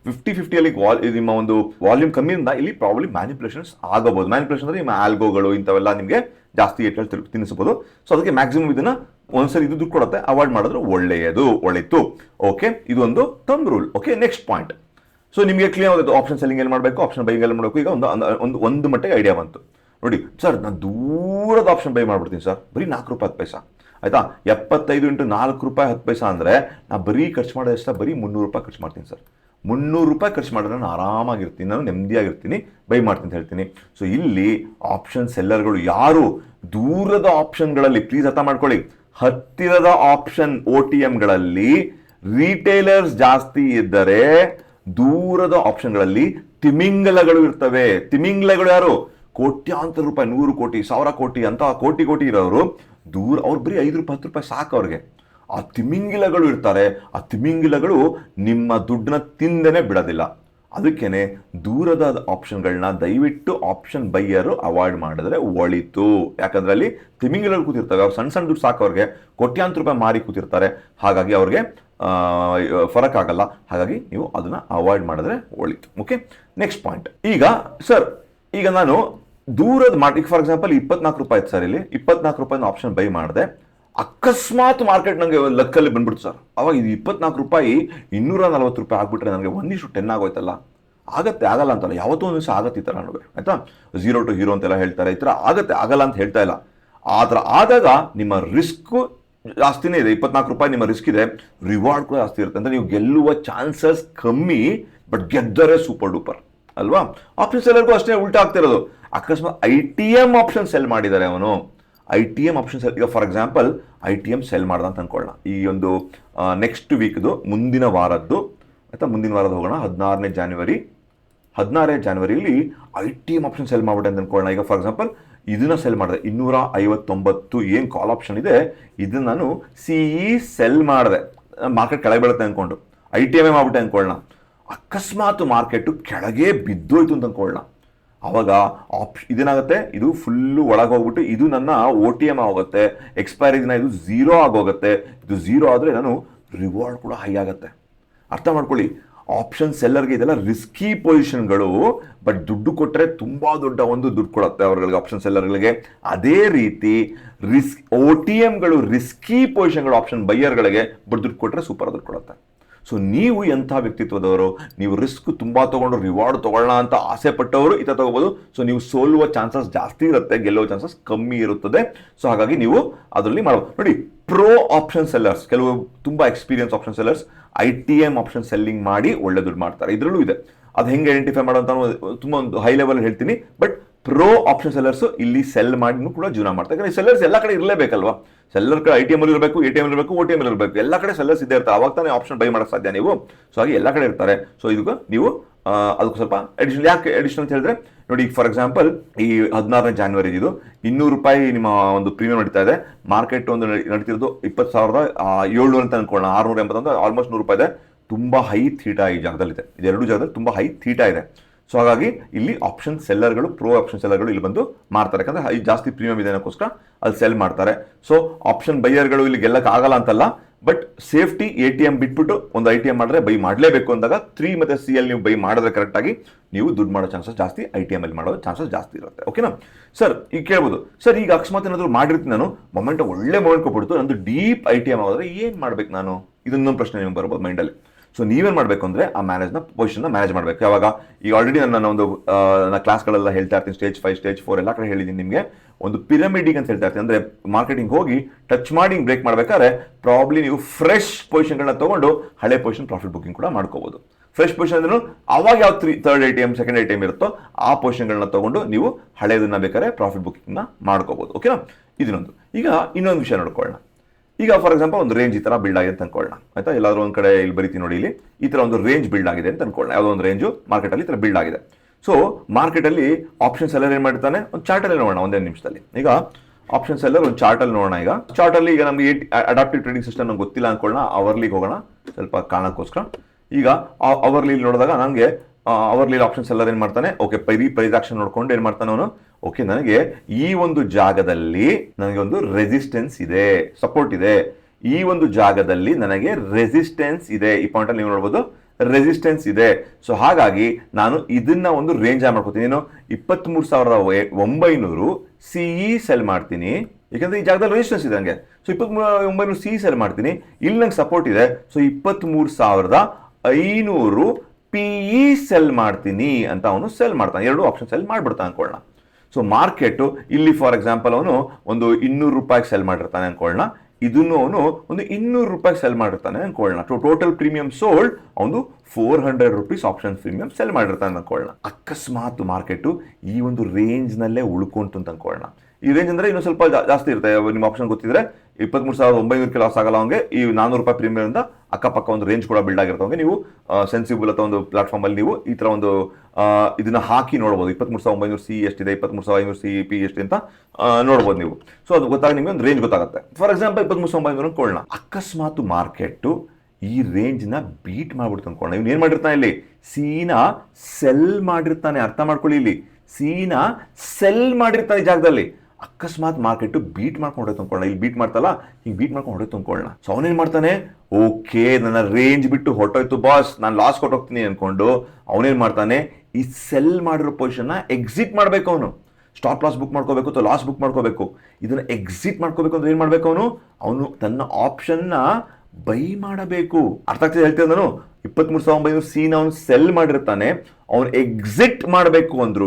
ಫಿಫ್ಟಿ ಫಿಫ್ಟಿಯಲ್ಲಿ ವಾಲ್ ಇದು ನಿಮ್ಮ ಒಂದು ವಾಲ್ಯೂಮ್ ಕಮ್ಮಿಯಿಂದ ಇಲ್ಲಿ ಪ್ರಾಬ್ಲಿ ಮ್ಯಾನಿಪುಲೇಷನ್ಸ್ ಆಗಬಹುದು. ಮ್ಯಾನಿಪುಲೇಷನ್ ಅಂದ್ರೆ ನಿಮ್ಮ ಆಲ್ಗೋಗಳು ಇಂಥವೆಲ್ಲ ನಿಮಗೆ ಜಾಸ್ತಿ ತಿನ್ನಿಸಬಹುದು. ಸೊ ಅದಕ್ಕೆ ಮ್ಯಾಕ್ಸಿಮಮ್ ಇದನ್ನ ಒಂದ್ಸರಿ ಇದು ದುಡ್ಡು ಕೊಡುತ್ತೆ ಅವಾಯ್ಡ್ ಮಾಡಿದ್ರೆ ಒಳ್ಳೆಯದು, ಒಳಿತು. ಓಕೆ ಇದೊಂದು thumb rule okay next point so ನಿಮಗೆ ಕ್ಲಿಯರ್ ಆಗುತ್ತೆ ಆಪ್ಷನ್ ಸೆಲ್ಲಿಂಗ್ ಏನು ಮಾಡಬೇಕು ಆಪ್ಷನ್ ಬೈಂಗ್ ಎಲ್ಲಿ ಮಾಡಬೇಕು? ಈಗ ಒಂದು ಒಂದು- ಒಂದು ಮಟ್ಟಿಗೆ ಐಡಿಯಾ ಬಂತು. ನೋಡಿ ಸರ್ ನಾನು ದೂರದ ಆಪ್ಷನ್ ಬೈ ಮಾಡ್ಬಿಡ್ತೀನಿ ಸರ್ ಬರೀ ನಾಲ್ಕು ರೂಪಾಯಿ ಹತ್ತು ಪೈಸಾ. ಆಯ್ತಾ? ಎಪ್ಪತ್ತೈದು ಇಂಟು ನಾಲ್ಕು ರೂಪಾಯಿ ಹತ್ತು ಪೈಸಾ ಅಂದರೆ, ನಾ ಬರೀ ಖರ್ಚು ಮಾಡೋದು ಎಷ್ಟು ಬರೀ ಮುನ್ನೂರು ರೂಪಾಯಿ ಖರ್ಚು ಮಾಡ್ತೀನಿ ಸರ್ ಮುನ್ನೂರು ರೂಪಾಯಿ ಖರ್ಚು ಮಾಡಿದ್ರೆ ನಾನು ಆರಾಮಾಗಿರ್ತೀನಿ, ನಾನು ನೆಮ್ಮದಿಯಾಗಿರ್ತೀನಿ ಬೈ ಮಾಡ್ತೀನಿ ಅಂತ ಹೇಳ್ತೀನಿ. ಸೊ ಇಲ್ಲಿ ಆಪ್ಷನ್ ಸೆಲ್ಲರ್ಗಳು ಯಾರು? ದೂರದ ಆಪ್ಷನ್ಗಳಲ್ಲಿ ಪ್ಲೀಸ್ ಅರ್ಥ ಮಾಡ್ಕೊಳ್ಳಿ. ಹತ್ತಿರದ ಆಪ್ಷನ್ ಒ ಟಿ ಎಮ್ಗಳಲ್ಲಿ ರೀಟೇಲರ್ಸ್ ಜಾಸ್ತಿ ಇದ್ದರೆ ದೂರದ ಆಪ್ಷನ್ಗಳಲ್ಲಿ ತಿಮಿಂಗಲಗಳು ಇರ್ತವೆ. ತಿಮಿಂಗಲಗಳು ಯಾರು? ಕೋಟ್ಯಾಂತರ ರೂಪಾಯಿ, ನೂರು ಕೋಟಿ, ಸಾವಿರ ಕೋಟಿ ಅಂತ ಕೋಟಿ ಕೋಟಿ ಇರೋರು, ದೂರ ಅವ್ರು ಬರೀ ಐದು ರೂಪಾಯಿ, ಹತ್ತು ರೂಪಾಯಿ ಸಾಕು ಅವ್ರಿಗೆ. ಆ ತಿಮಿಂಗಿಲಗಳು ಇರ್ತಾರೆ. ಆ ತಿಮಿಂಗಿಲಗಳು ನಿಮ್ಮ ದುಡ್ಡನ್ನ ತಿಂದೇನೆ ಬಿಡೋದಿಲ್ಲ. ಅದಕ್ಕೇನೆ ದೂರದ ಆಪ್ಷನ್ಗಳನ್ನ ದಯವಿಟ್ಟು ಆಪ್ಷನ್ ಬೈಯರು ಅವಾಯ್ಡ್ ಮಾಡಿದ್ರೆ ಒಳಿತು. ಯಾಕಂದ್ರೆ ಅಲ್ಲಿ ತಿಮಿಂಗಿಲಗಳು ಕೂತಿರ್ತವೆ. ಅವ್ರು ಸಣ್ಣ ಸಣ್ಣ ದುಡ್ಡು ಸಾಕು ಅವ್ರಿಗೆ. ಕೋಟ್ಯಾಂತರ ರೂಪಾಯಿ ಮಾರಿ ಕೂತಿರ್ತಾರೆ. ಹಾಗಾಗಿ ಅವ್ರಿಗೆ ಫರಕ್ ಆಗಲ್ಲ ಹಾಗಾಗಿ ನೀವು ಅದನ್ನು ಅವಾಯ್ಡ್ ಮಾಡಿದ್ರೆ ಒಳಿತು ಓಕೆ ನೆಕ್ಸ್ಟ್ ಪಾಯಿಂಟ್ ಈಗ ಸರ್ ಈಗ ನಾನು ದೂರದ ಮಾರ್ಕೆಟ್ ಫಾರ್ ಎಕ್ಸಾಂಪಲ್ ಇಪ್ಪತ್ನಾಲ್ಕು ರೂಪಾಯಿ ಸರ್ ಇಲ್ಲಿ. ಇಪ್ಪತ್ನಾಲ್ಕು ರೂಪಾಯಿನ ಆಪ್ಷನ್ ಬೈ ಮಾಡಿದೆ. ಅಕಸ್ಮಾತ್ ಮಾರ್ಕೆಟ್ ನನಗೆ ಲಕ್ಕಲ್ಲಿ ಬಂದ್ಬಿಡ್ತು ಸರ್ ಅವಾಗ ಇದು ಇಪ್ಪತ್ನಾಲ್ಕು ರೂಪಾಯಿ ಇನ್ನೂರ ನಲ್ವತ್ತು ರೂಪಾಯಿ ಆಗಿಬಿಟ್ರೆ ನನಗೆ ಒಂದಿಷ್ಟು ಟೆನ್ ಆಗೋಯ್ತಲ್ಲ. ಆಗತ್ತೆ, ಆಗಲ್ಲ ಅಂತಲ್ಲ. ಯಾವತ್ತೂ ಒಂದು ದಿವಸ ಆಗತ್ತೆ ಈ ಥರ ನನಗೆ ಆಯ್ತಾ? ಝೀರೋ ಟು ಹೀರೋ ಅಂತೆಲ್ಲ ಹೇಳ್ತಾರೆ. ಈ ಥರ ಆಗತ್ತೆ, ಆಗಲ್ಲ ಅಂತ ಹೇಳ್ತಾ ಇಲ್ಲ. ಆ ಥರ ಆದಾಗ ನಿಮ್ಮ ರಿಸ್ಕ್ ಜಾಸ್ತಿನೇ ಇದೆ, ಇಪ್ಪತ್ನಾಲ್ಕು ರೂಪಾಯಿ ನಿಮ್ಮ ರಿಸ್ಕ್ ಇದೆ ರಿವಾರ್ಡ್ ಕೂಡ ಜಾಸ್ತಿ ಇರುತ್ತೆ. ಅಂದರೆ ನೀವು ಗೆಲ್ಲುವ ಚಾನ್ಸಸ್ ಕಮ್ಮಿ ಬಟ್ ಗೆದ್ದರೆ ಸೂಪರ್ ಡೂಪರ್ ಅಲ್ವಾ? ಆಪ್ಷನ್ ಸೆಲ್ಲರ್ಗೂ ಅಷ್ಟೇ ಉಲ್ಟಾ ಆಗ್ತಿರೋದು ಅಕಸ್ಮಾತ್ I T M option sell ಮಾಡಿದ್ದಾರೆ ಅವನು. I T M option sell ಈಗ for example I T M sell ಮಾಡ್ದ ಅಂತ ಅಂದ್ಕೊಳ್ಳೋಣ ಈ ಒಂದು ನೆಕ್ಸ್ಟ್ ವೀಕ್ದು ಮುಂದಿನ ವಾರದ್ದು, ಆಯ್ತಾ? ಮುಂದಿನ ವಾರದ ಹೋಗೋಣ, ಹದಿನಾರನೇ ಜಾನ್ವರಿ ಹದಿನಾರನೇ ಜಾನ್ವರಿಯಲ್ಲಿ I T M option sell ಮಾಡ್ಬಿಟ್ಟೆ ಅಂತ ಅನ್ಕೊಳ್ಳೋಣ. ಈಗ ಫಾರ್ ಎಕ್ಸಾಂಪಲ್ ಇದನ್ನ ಸೆಲ್ ಮಾಡಿದೆ. ಇನ್ನೂರ ಐವತ್ತೊಂಬತ್ತು ಏನು ಕಾಲ್ ಆಪ್ಷನ್ ಇದೆ, ಇದನ್ನ ನಾನು ಸಿ ಸೆಲ್ ಮಾಡಿದೆ. ಮಾರ್ಕೆಟ್ ಕೆಳಗೆ ಬೀಳುತ್ತೆ ಅಂದ್ಕೊಂಡು ಐ ಟಿ ಎಂ ಎಂ ಆಗ್ಬಿಟ್ಟೆ ಅಂದ್ಕೊಳ್ಳೋಣ ಅಕಸ್ಮಾತ್ ಮಾರ್ಕೆಟು ಕೆಳಗೆ ಬಿದ್ದೋಯ್ತು ಅಂತ ಅಂದ್ಕೊಳ್ಳೋಣ ಆವಾಗ ಆಪ್ಷನ್ ಇದೇನಾಗುತ್ತೆ? ಇದು ಫುಲ್ಲು ಒಳಗೆ ಹೋಗ್ಬಿಟ್ಟು ಇದು ನನ್ನ ಓ ಟಿ ಎಂ ಆಗುತ್ತೆ ಎಕ್ಸ್ಪೈರಿ ದಿನ ಇದು ಝೀರೋ ಆಗೋಗುತ್ತೆ. ಇದು ಝೀರೋ ಆದರೆ ನಾನು ರಿವಾರ್ಡ್ ಕೂಡ ಹೈ ಆಗುತ್ತೆ. ಅರ್ಥ ಮಾಡ್ಕೊಳ್ಳಿ. ಆಪ್ಷನ್ ಸೆಲ್ಲರ್ಗೆ ಇದೆಲ್ಲ ರಿಸ್ಕಿ ಪೊಸಿಷನ್ಗಳು ಬಟ್ ದುಡ್ಡು ಕೊಟ್ಟರೆ ತುಂಬ ದೊಡ್ಡ ಒಂದು ದುಡ್ಡು ಕೊಡುತ್ತೆ ಅವ್ರಗಳಿಗೆ ಆಪ್ಷನ್ ಸೆಲ್ಲರ್ಗಳಿಗೆ ಅದೇ ರೀತಿ ರಿಸ್ಕ್ ಓ ಟಿ ಎಮ್ಗಳು ರಿಸ್ಕಿ ಪೊಸಿಷನ್ಗಳು ಆಪ್ಷನ್ ಬೈಯರ್ಗಳಿಗೆ ಬಟ್ ದುಡ್ಡು ಕೊಟ್ಟರೆ ಸೂಪರ್ ದುಡ್ಡು ಕೊಡುತ್ತೆ. ಸೊ ನೀವು ಎಂಥ ವ್ಯಕ್ತಿತ್ವದವರು, ನೀವು ರಿಸ್ಕ್ ತುಂಬ ತೊಗೊಂಡು ರಿವಾರ್ಡ್ ತೊಗೊಳ್ಳೋಣ ಅಂತ ಆಸೆ ಪಟ್ಟವರು ಈ ಥರ ತಗೋಬಹುದು ಸೊ ನೀವು ಸೋಲುವ ಚಾನ್ಸಸ್ ಜಾಸ್ತಿ ಇರುತ್ತೆ, ಗೆಲ್ಲುವ ಚಾನ್ಸಸ್ ಕಮ್ಮಿ ಇರುತ್ತದೆ. ಸೊ ಹಾಗಾಗಿ ನೀವು ಅದರಲ್ಲಿ ಮಾಡಬಹುದು ನೋಡಿ ಪ್ರೋ ಆಪ್ಷನ್ ಸೆಲ್ಲರ್ಸ್ ಕೆಲವು ತುಂಬ experience option sellers I T M option selling ಮಾಡಿ ಒಳ್ಳೆ ದುಡ್ಡು ಮಾಡ್ತಾರೆ. ಇದರಲ್ಲೂ ಇದೆ. ಅದು ಹೆಂಗೆ ಐಡೆಂಟಿಫೈ ಮಾಡೋ ಅಂತ ತುಂಬ ಒಂದು ಹೈ ಲೆವೆಲ್ ಹೇಳ್ತೀನಿ. ಬಟ್ ಪ್ರೋ ಆಪ್ಷನ್ ಸೆಲ್ಲರ್ಸ್ ಇಲ್ಲಿ ಸೆಲ್ ಮಾಡಿ ಕೂಡ ಜೀವನ ಮಾಡ್ತಾರೆ. ಯಾಕಂದ್ರೆ ಸೆಲ್ಲರ್ಸ್ ಎಲ್ಲ ಕಡೆ ಇರಲೇಬೇಕಲ್ವಾ? ಸೆಲ್ಲರ್ ಕಡೆ ಐ ಟಿ ಎಂ ಇರಬೇಕು ಎ ಟಿ ಎಂ ಇರಬೇಕು ಓ ಟಿ ಎಂ ಇರಬೇಕು. ಎಲ್ಲ ಕಡೆ ಸೆಲ್ಲರ್ಸ್ ಇದ್ದೇ ಇರ್ತಾರೆ. ಅವಾಗ ತಾನೇ ಆಪ್ಷನ್ ಬೈ ಮಾಡೋಕ್ಕೆ ಸಾಧ್ಯ ನೀವು. ಸೊ ಹಾಗೆ ಎಲ್ಲ ಕಡೆ ಇರ್ತಾರೆ. ಸೊ ಇದು ನೀವು ಅದಕ್ಕೆ ಸ್ವಲ್ಪ ಅಡಿಷನ್ ಯಾಕೆ ಅಡಿಷನ್ ಅಂತ ಹೇಳಿದ್ರೆ, ನೋಡಿ ಫಾರ್ ಎಕ್ಸಾಂಪಲ್ ಈ ಹದಿನಾರನೇ ಜಾನ್ವರಿ ಇದು ಇನ್ನೂರು ರೂಪಾಯಿ ನಿಮ್ಮ ಒಂದು ಪ್ರೀಮಿಯಂ ನಡೀತಾ ಇದೆ. ಮಾರ್ಕೆಟ್ ಒಂದು ನಡೀತಿರೋದು ಇಪ್ಪತ್ತು ಸಾವಿರದ ಏಳ್ನೂರು ಅಂತ ಅನ್ಕೊಳ್ಳೋಣ. ಆರ್ನೂರ ಎಂಬತ್ತೊಂದು ಆಲ್ಮೋಸ್ಟ್ ನೂರು ರೂಪಾಯಿ ಇದೆ. ತುಂಬಾ ಹೈ ಥೀಟಾ ಈ ಜಾಗದಲ್ಲಿದೆ. ಇದೆರಡು ಜಾಗದಲ್ಲಿ ತುಂಬ ಹೈ ಥೀಟಾ ಇದೆ. ಸೊ ಹಾಗಾಗಿ ಇಲ್ಲಿ ಆಪ್ಷನ್ ಸೆಲ್ಲರ್ಗಳು ಪ್ರೋ ಆಪ್ಷನ್ ಸೆಲ್ಲರ್ಗಳು ಇಲ್ಲಿ ಬಂದು ಮಾಡ್ತಾರೆ ಯಾಕಂದ್ರೆ ಹೈ ಜಾಸ್ತಿ ಪ್ರೀಮಿಯಂ ಇದೆ ಅನ್ನೋಕ್ಕೋಸ್ಕರ ಅಲ್ಲಿ ಸೆಲ್ ಮಾಡ್ತಾರೆ. ಸೊ ಆಪ್ಷನ್ ಬೈಯರ್ಗಳು ಇಲ್ಲಿ ಗೆಲ್ಲಕ್ಕಾಗಲ್ಲ ಅಂತಲ್ಲ but safety A T M ಬಿಟ್ಬಿಟ್ಟು ಒಂದು ಐ ಟಿ ಎಂ ಮಾಡಿದ್ರೆ ಬೈ ಮಾಡಲೇಬೇಕು ಅಂದಾಗ ತ್ರೀ ಮತ್ತು ಸಿ ಎಲ್ ನೀವು ಬೈ ಮಾಡಿದ್ರೆ ಕರೆಕ್ಟಾಗಿ ನೀವು ದುಡ್ಡು ಮಾಡೋ ಚಾನ್ಸಸ್ ಜಾಸ್ತಿ ಐ ಟಿ ಎಂ ಅಲ್ಲಿ ಮಾಡೋ ಚಾನ್ಸಸ್ ಜಾಸ್ತಿ ಇರುತ್ತೆ. ಓಕೆನಾ ಸರ್ ಈಗ ಕೇಳ್ಬೋದು. ಸರ್ ಈಗ ಅಕಸ್ಮಾತ್ ಏನಾದರೂ ಮಾಡಿರ್ತೀನಿ ನಾನು ಮೊಮೆಂಟ್ ಒಳ್ಳೆ ಮೊಮೆಂಟ್ ಕೊಟ್ಬಿಡ್ತು, ನಂದು ಡೀಪ್ ಐ ಟಿ ಎಂ ಆಗೋದ್ರೆ ಏನು ಮಾಡ್ಬೇಕು ನಾನು? ಇದನ್ನೊಂದು ಪ್ರಶ್ನೆ ನಿಮ್ಗೆ ಬರ್ಬೋದು ಮೈಂಡಲ್ಲಿ ಸೊ ನೀವೇನು ಮಾಡಬೇಕು ಅಂದರೆ ಆ ಮ್ಯಾನೇಜ್ನ ಪೊಸಿಷನ್ನ ಮ್ಯಾನೇಜ್ ಮಾಡಬೇಕು. ಯಾವಾಗ? ಈಗ ಆಲ್ರೆಡಿ ನನ್ನ ಒಂದು ನಾನು ನನ್ನ ಕ್ಲಾಸ್ಗಳೆಲ್ಲ ಹೇಳ್ತಾ ಇರ್ತೀನಿ ಸ್ಟೇಜ್ ಫೈವ್ ಸ್ಟೇಜ್ ಫೋರ್ ಎಲ್ಲ ಕಡೆ ಹೇಳಿದ್ದೀನಿ ನಿಮಗೆ. ಒಂದು ಪಿರಮಿಡಿಗೆ ಅಂತ ಹೇಳ್ತಾ ಇರ್ತೀನಿ. ಅಂದರೆ ಮಾರ್ಕೆಟಿಂಗ್ ಹೋಗಿ ಟಚ್ ಮಾಡಿ ಬ್ರೇಕ್ ಮಾಡಬೇಕಾದ್ರೆ ಪ್ರಾಬ್ಲಿ ನೀವು ಫ್ರೆಶ್ ಪೊಸಿಷನ್ಗಳನ್ನ ತಗೊಂಡು ಹಳೆ ಪೊಸಿಷನ್ ಪ್ರಾಫಿಟ್ ಬುಕಿಂಗ್ ಕೂಡ ಮಾಡ್ಕೋಬಹುದು ಫ್ರೆಶ್ ಪೊಸಿಷನ್ ಅಂದ್ರೆ ಅವಾಗ ಯಾವ three third A T M second A T M ಇರುತ್ತೋ ಆ ಪೊಸಿಷನ್ಗಳನ್ನ ತಗೊಂಡು ನೀವು ಹಳೆಯದನ್ನ ಬೇಕಾದ್ರೆ ಪ್ರಾಫಿಟ್ ಬುಕಿಂಗ್ನ ಮಾಡ್ಕೋಬಹುದು ಓಕೆನಾ ಇದನ್ನೊಂದು ಈಗ ಇನ್ನೊಂದು ವಿಷಯ ನೋಡ್ಕೊಳ್ಳೋಣ. ಈಗ ಫಾರ್ ಎಕ್ಸಾಂಪಲ್ ಒಂದು ರೇಂಜ್ ಈ ಥರ ಬಿಲ್ಡ್ ಆಗಿದೆ ಅಂತ ಅನ್ಕೊಳ್ಳೋಣ. ಆಯ್ತಾ? ಎಲ್ಲಾದರೂ ಒಂದು ಕಡೆ ಇಲ್ಲಿ ಬರೀತೀನಿ ನೋಡಿ ಇಲ್ಲಿ ಈ ತರ ಒಂದು ರೇಂಜ್ ಬಿಲ್ಡ್ ಆಗಿದೆ ಅಂತ ಅನ್ಕೊಳ್ಳೋಣ. ಯಾವುದೋ ಒಂದು ರೇಂಜು ಮಾರ್ಕೆಟಲ್ಲಿ ಈ ತರ ಬಿಲ್ಡ್ ಆಗಿದೆ. ಸೊ ಮಾರ್ಕೆಟಲ್ಲಿ ಆಪ್ಷನ್ಸ್ ಸೆಲ್ಲರ್ ಏನು ಮಾಡ್ತಾನೆ? ಒಂದು ಚಾರ್ಟಲ್ಲಿ ನೋಡೋಣ ಒಂದೇ ನಿಮಿಷದಲ್ಲಿ. ಈಗ ಆಪ್ಷನ್ಸ್ ಎಲ್ಲ ಒಂದು ಚಾರ್ಟಲ್ಲಿ ನೋಡೋಣ ಈಗ. ಚಾರ್ಟಲ್ಲಿ ಈಗ ನಮಗೆ ಅಡಾಪ್ಟಿವ್ ಟ್ರೇಡಿಂಗ್ ಸಿಸ್ಟಮ್ ನಮ್ಗೆ ಗೊತ್ತಿಲ್ಲ ಅನ್ಕೊಳ್ಳೋಣ. ಅವರ್ಲಿಗೆ ಹೋಗೋಣ. ಸ್ವಲ್ಪ ಕಾರಣಕ್ಕೋಸ್ಕರ. ಈಗ ಅವರ್ಲಿ ನೋಡಿದಾಗ ನನಗೆ ಅವರ್ಲಿ ಆಪ್ಷನ್ಸ್ ಎಲ್ಲ ಏನು ಮಾಡ್ತಾನೆ? ಓಕೆ ಪೈರಿ ಪ್ರೈಸ್ ನೋಡ್ಕೊಂಡು ಏನು ಮಾಡ್ತಾನೆ ಅವನು? ಓಕೆ ನನಗೆ ಈ ಒಂದು ಜಾಗದಲ್ಲಿ ನನಗೆ ಒಂದು ರೆಸಿಸ್ಟೆನ್ಸ್ ಇದೆ ಸಪೋರ್ಟ್ ಇದೆ. ಈ ಒಂದು ಜಾಗದಲ್ಲಿ ನನಗೆ ರೆಸಿಸ್ಟೆನ್ಸ್ ಇದೆ. ಈ ಪಾಯಿಂಟ್ ಅಲ್ಲಿ ನೀವು ನೋಡ್ಬೋದು ರೆಸಿಸ್ಟೆನ್ಸ್ ಇದೆ. ಸೊ ಹಾಗಾಗಿ ನಾನು ಇದನ್ನ ಒಂದು ರೇಂಜ್ ಆಗಿ ಮಾಡ್ಕೋತೀನಿ. ಏನು? ಇಪ್ಪತ್ತ್ಮೂರು ಸಾವಿರದ ಒಂಬೈನೂರು ಸಿ ಸೆಲ್ ಮಾಡ್ತೀನಿ. ಯಾಕಂದ್ರೆ ಈ ಜಾಗದಲ್ಲಿ ರೆಸಿಸ್ಟೆನ್ಸ್ ಇದೆ ನನಗೆ ಸೊ ಇಪ್ಪತ್ತ್ಮೂರು ಒಂಬೈನೂರು ಸಿ ಸೆಲ್ ಮಾಡ್ತೀನಿ. ಇಲ್ಲಿ ನಂಗೆ ಸಪೋರ್ಟ್ ಇದೆ. ಸೊ ಇಪ್ಪತ್ತ್ಮೂರು ಸಾವಿರದ ಐನೂರು ಪಿ ಇ ಸೆಲ್ ಮಾಡ್ತೀನಿ ಅಂತ ಅವನು ಸೆಲ್ ಮಾಡ್ತಾನೆ. ಎರಡು ಆಪ್ಷನ್ ಸೆಲ್ ಮಾಡಿಬಿಡ್ತಾನೆ ಅನ್ಕೊಳ್ಳೋಣ ಸೊ ಮಾರ್ಕೆಟ್ ಇಲ್ಲಿ ಫಾರ್ ಎಕ್ಸಾಂಪಲ್ ಅವನು ಒಂದು ಇನ್ನೂರು ರೂಪಾಯಿಗೆ ಸೆಲ್ ಮಾಡಿರ್ತಾನೆ ಅನ್ಕೊಳ್ಳೋಣ ಇದನ್ನು ಅವನು ಒಂದು ಇನ್ನೂರು ರೂಪಾಯಿಗೆ ಸೆಲ್ ಮಾಡಿರ್ತಾನೆ ಅನ್ಕೊಳ್ಳೋಣ ಟೋಟಲ್ ಪ್ರೀಮಿಯಂ ಸೋಲ್ಡ್ ಅವನು four hundred rupees option premium sell ಮಾಡಿರ್ತಾನೆ ಅನ್ಕೊಳ್ಳೋಣ ಅಕಸ್ಮಾತ್ ಮಾರ್ಕೆಟ್ ಈ ಒಂದು ರೇಂಜ್ ನಲ್ಲೇ ಉಳ್ಕೊಂತು ಅಂತ ಅನ್ಕೊಳ್ಳೋಣ ಈ ರೇಂಜ್ ಅಂದ್ರೆ ಇನ್ನೂ ಸ್ವಲ್ಪ ಜಾಸ್ತಿ ಇರುತ್ತೆ. ನಿಮ್ಮ ಆಪ್ಷನ್ ಗೊತ್ತಿದ್ರೆ ಇಪ್ಪತ್ಮೂರು ಸಾವಿರದ ಒಂಬೈನೂರಕ್ಕೆ ಲಾಸ್ ಆಗಲ್ಲ ಅವನಿಗೆ ಈ ನಾನೂರು ರೂಪಾಯಿ ಪ್ರೀಮಿಯಮ್ ಇಂದ ಅಕ್ಕಪಕ್ಕ ಒಂದು ರೇಂಜ್ ಕೂಡ ಬಿಲ್ಡ್ ಆಗಿರುತ್ತೆ ಅವ್ನಿಗೆ ನೀವು ಸೆನ್ಸಿಬಲ್ ಅಥವಾ ಒಂದು ಪ್ಲಾಟ್ಫಾರ್ಮ್ ಅಲ್ಲಿ ನೀವು ಈ ತರ ಒಂದು ಇದನ್ನ ಹಾಕಿ ನೋಡಬಹುದು ಇಪ್ಪತ್ಮೂರು ಸಾವಿರದ ಒಂಬೈನೂರು ಸಿ ಎಷ್ಟಿದೆ, ಇಪ್ಪತ್ಮೂರು ಸಾವಿರದ ಐನೂರು ಸಿ ಪಿ ಎಷ್ಟು ಅಂತ ನೋಡ್ಬೋದು ನೀವು. ಸೊ ಅದು ಗೊತ್ತಾಗ ನಿಮಗೆ ಒಂದು ರೇಂಜ್ ಗೊತ್ತಾಗುತ್ತೆ. ಫಾರ್ ಎಕ್ಸಾಂಪಲ್ ಇಪ್ಪತ್ಮೂರು ಸಾವಿರದ ಒಂಬೈನೂರು ಕೊಳ್ಳೋಣ ಅಕಸ್ಮಾತ್ ಮಾರ್ಕೆಟ್ ಈ ರೇಂಜ್ನ ಬೀಟ್ ಮಾಡ್ಬಿಡ್ತು ಅನ್ಕೊಳ್ಳೋಣ. ಇವ್ನು ಏನು ಮಾಡಿರ್ತಾನೆ ಇಲ್ಲಿ? ಸೀನ ಸೆಲ್ ಮಾಡಿರ್ತಾನೆ. ಅರ್ಥ ಮಾಡ್ಕೊಳ್ಳಿ ಇಲ್ಲಿ. ಸೀನ ಸೆಲ್ ಮಾಡಿರ್ತಾನೆ ಜಾಗದಲ್ಲಿ. ಅಕಸ್ಮಾತ್ ಮಾರ್ಕೆಟ್ ಬೀಟ್ ಮಾಡ್ಕೊಂಡು ಹೊಡೆ ಅನ್ಕೊಳ್ಳ ಇಲ್ಲಿ ಬೀಟ್ ಮಾಡ್ತಲ್ಲ, ಹಿಂಗೆ ಬೀಟ್ ಮಾಡ್ಕೊಂಡು ಹೊಡೆ ಅನ್ಕೊಳ್ಳೋಣ ಸೊ ಅವನೇನ್ ಮಾಡ್ತಾನೆ? ಓಕೆ, ನನ್ನ ರೇಂಜ್ ಬಿಟ್ಟು ಹೊರಟೋಯ್ತು ಬಾಸ್ ನಾನು ಲಾಸ್ ಕೊಟ್ಟೋಗ್ತೀನಿ ಅನ್ಕೊಂಡು ಅವನೇನ್ ಮಾಡ್ತಾನೆ? ಈ ಸೆಲ್ ಮಾಡಿರೋ ಪೊಸಿಷನ್ನ ಎಕ್ಸಿಟ್ ಮಾಡಬೇಕು ಅವನು. ಸ್ಟಾಪ್ ಲಾಸ್ ಬುಕ್ ಮಾಡ್ಕೋಬೇಕು ಅಥವಾ ಲಾಸ್ ಬುಕ್ ಮಾಡ್ಕೋಬೇಕು. ಇದನ್ನ ಎಕ್ಸಿಟ್ ಮಾಡ್ಕೋಬೇಕು ಅಂದ್ರೆ ಏನು ಮಾಡ್ಬೇಕು ಅವನು? ಅವನು ತನ್ನ ಆಪ್ಷನ್ನ ಬೈ ಮಾಡಬೇಕು. ಅರ್ಥ ಆಗ್ತದೆ ಹೇಳ್ತೇನೆ ನಾನು? ಇಪ್ಪತ್ಮೂರು ಸಾವಿರ ಒಂಬೈನೂರು ಸೀನ್ ಅವನು ಸೆಲ್ ಮಾಡಿರ್ತಾನೆ, ಅವನು ಎಕ್ಸಿಟ್ ಮಾಡಬೇಕು ಅಂದ್ರೂ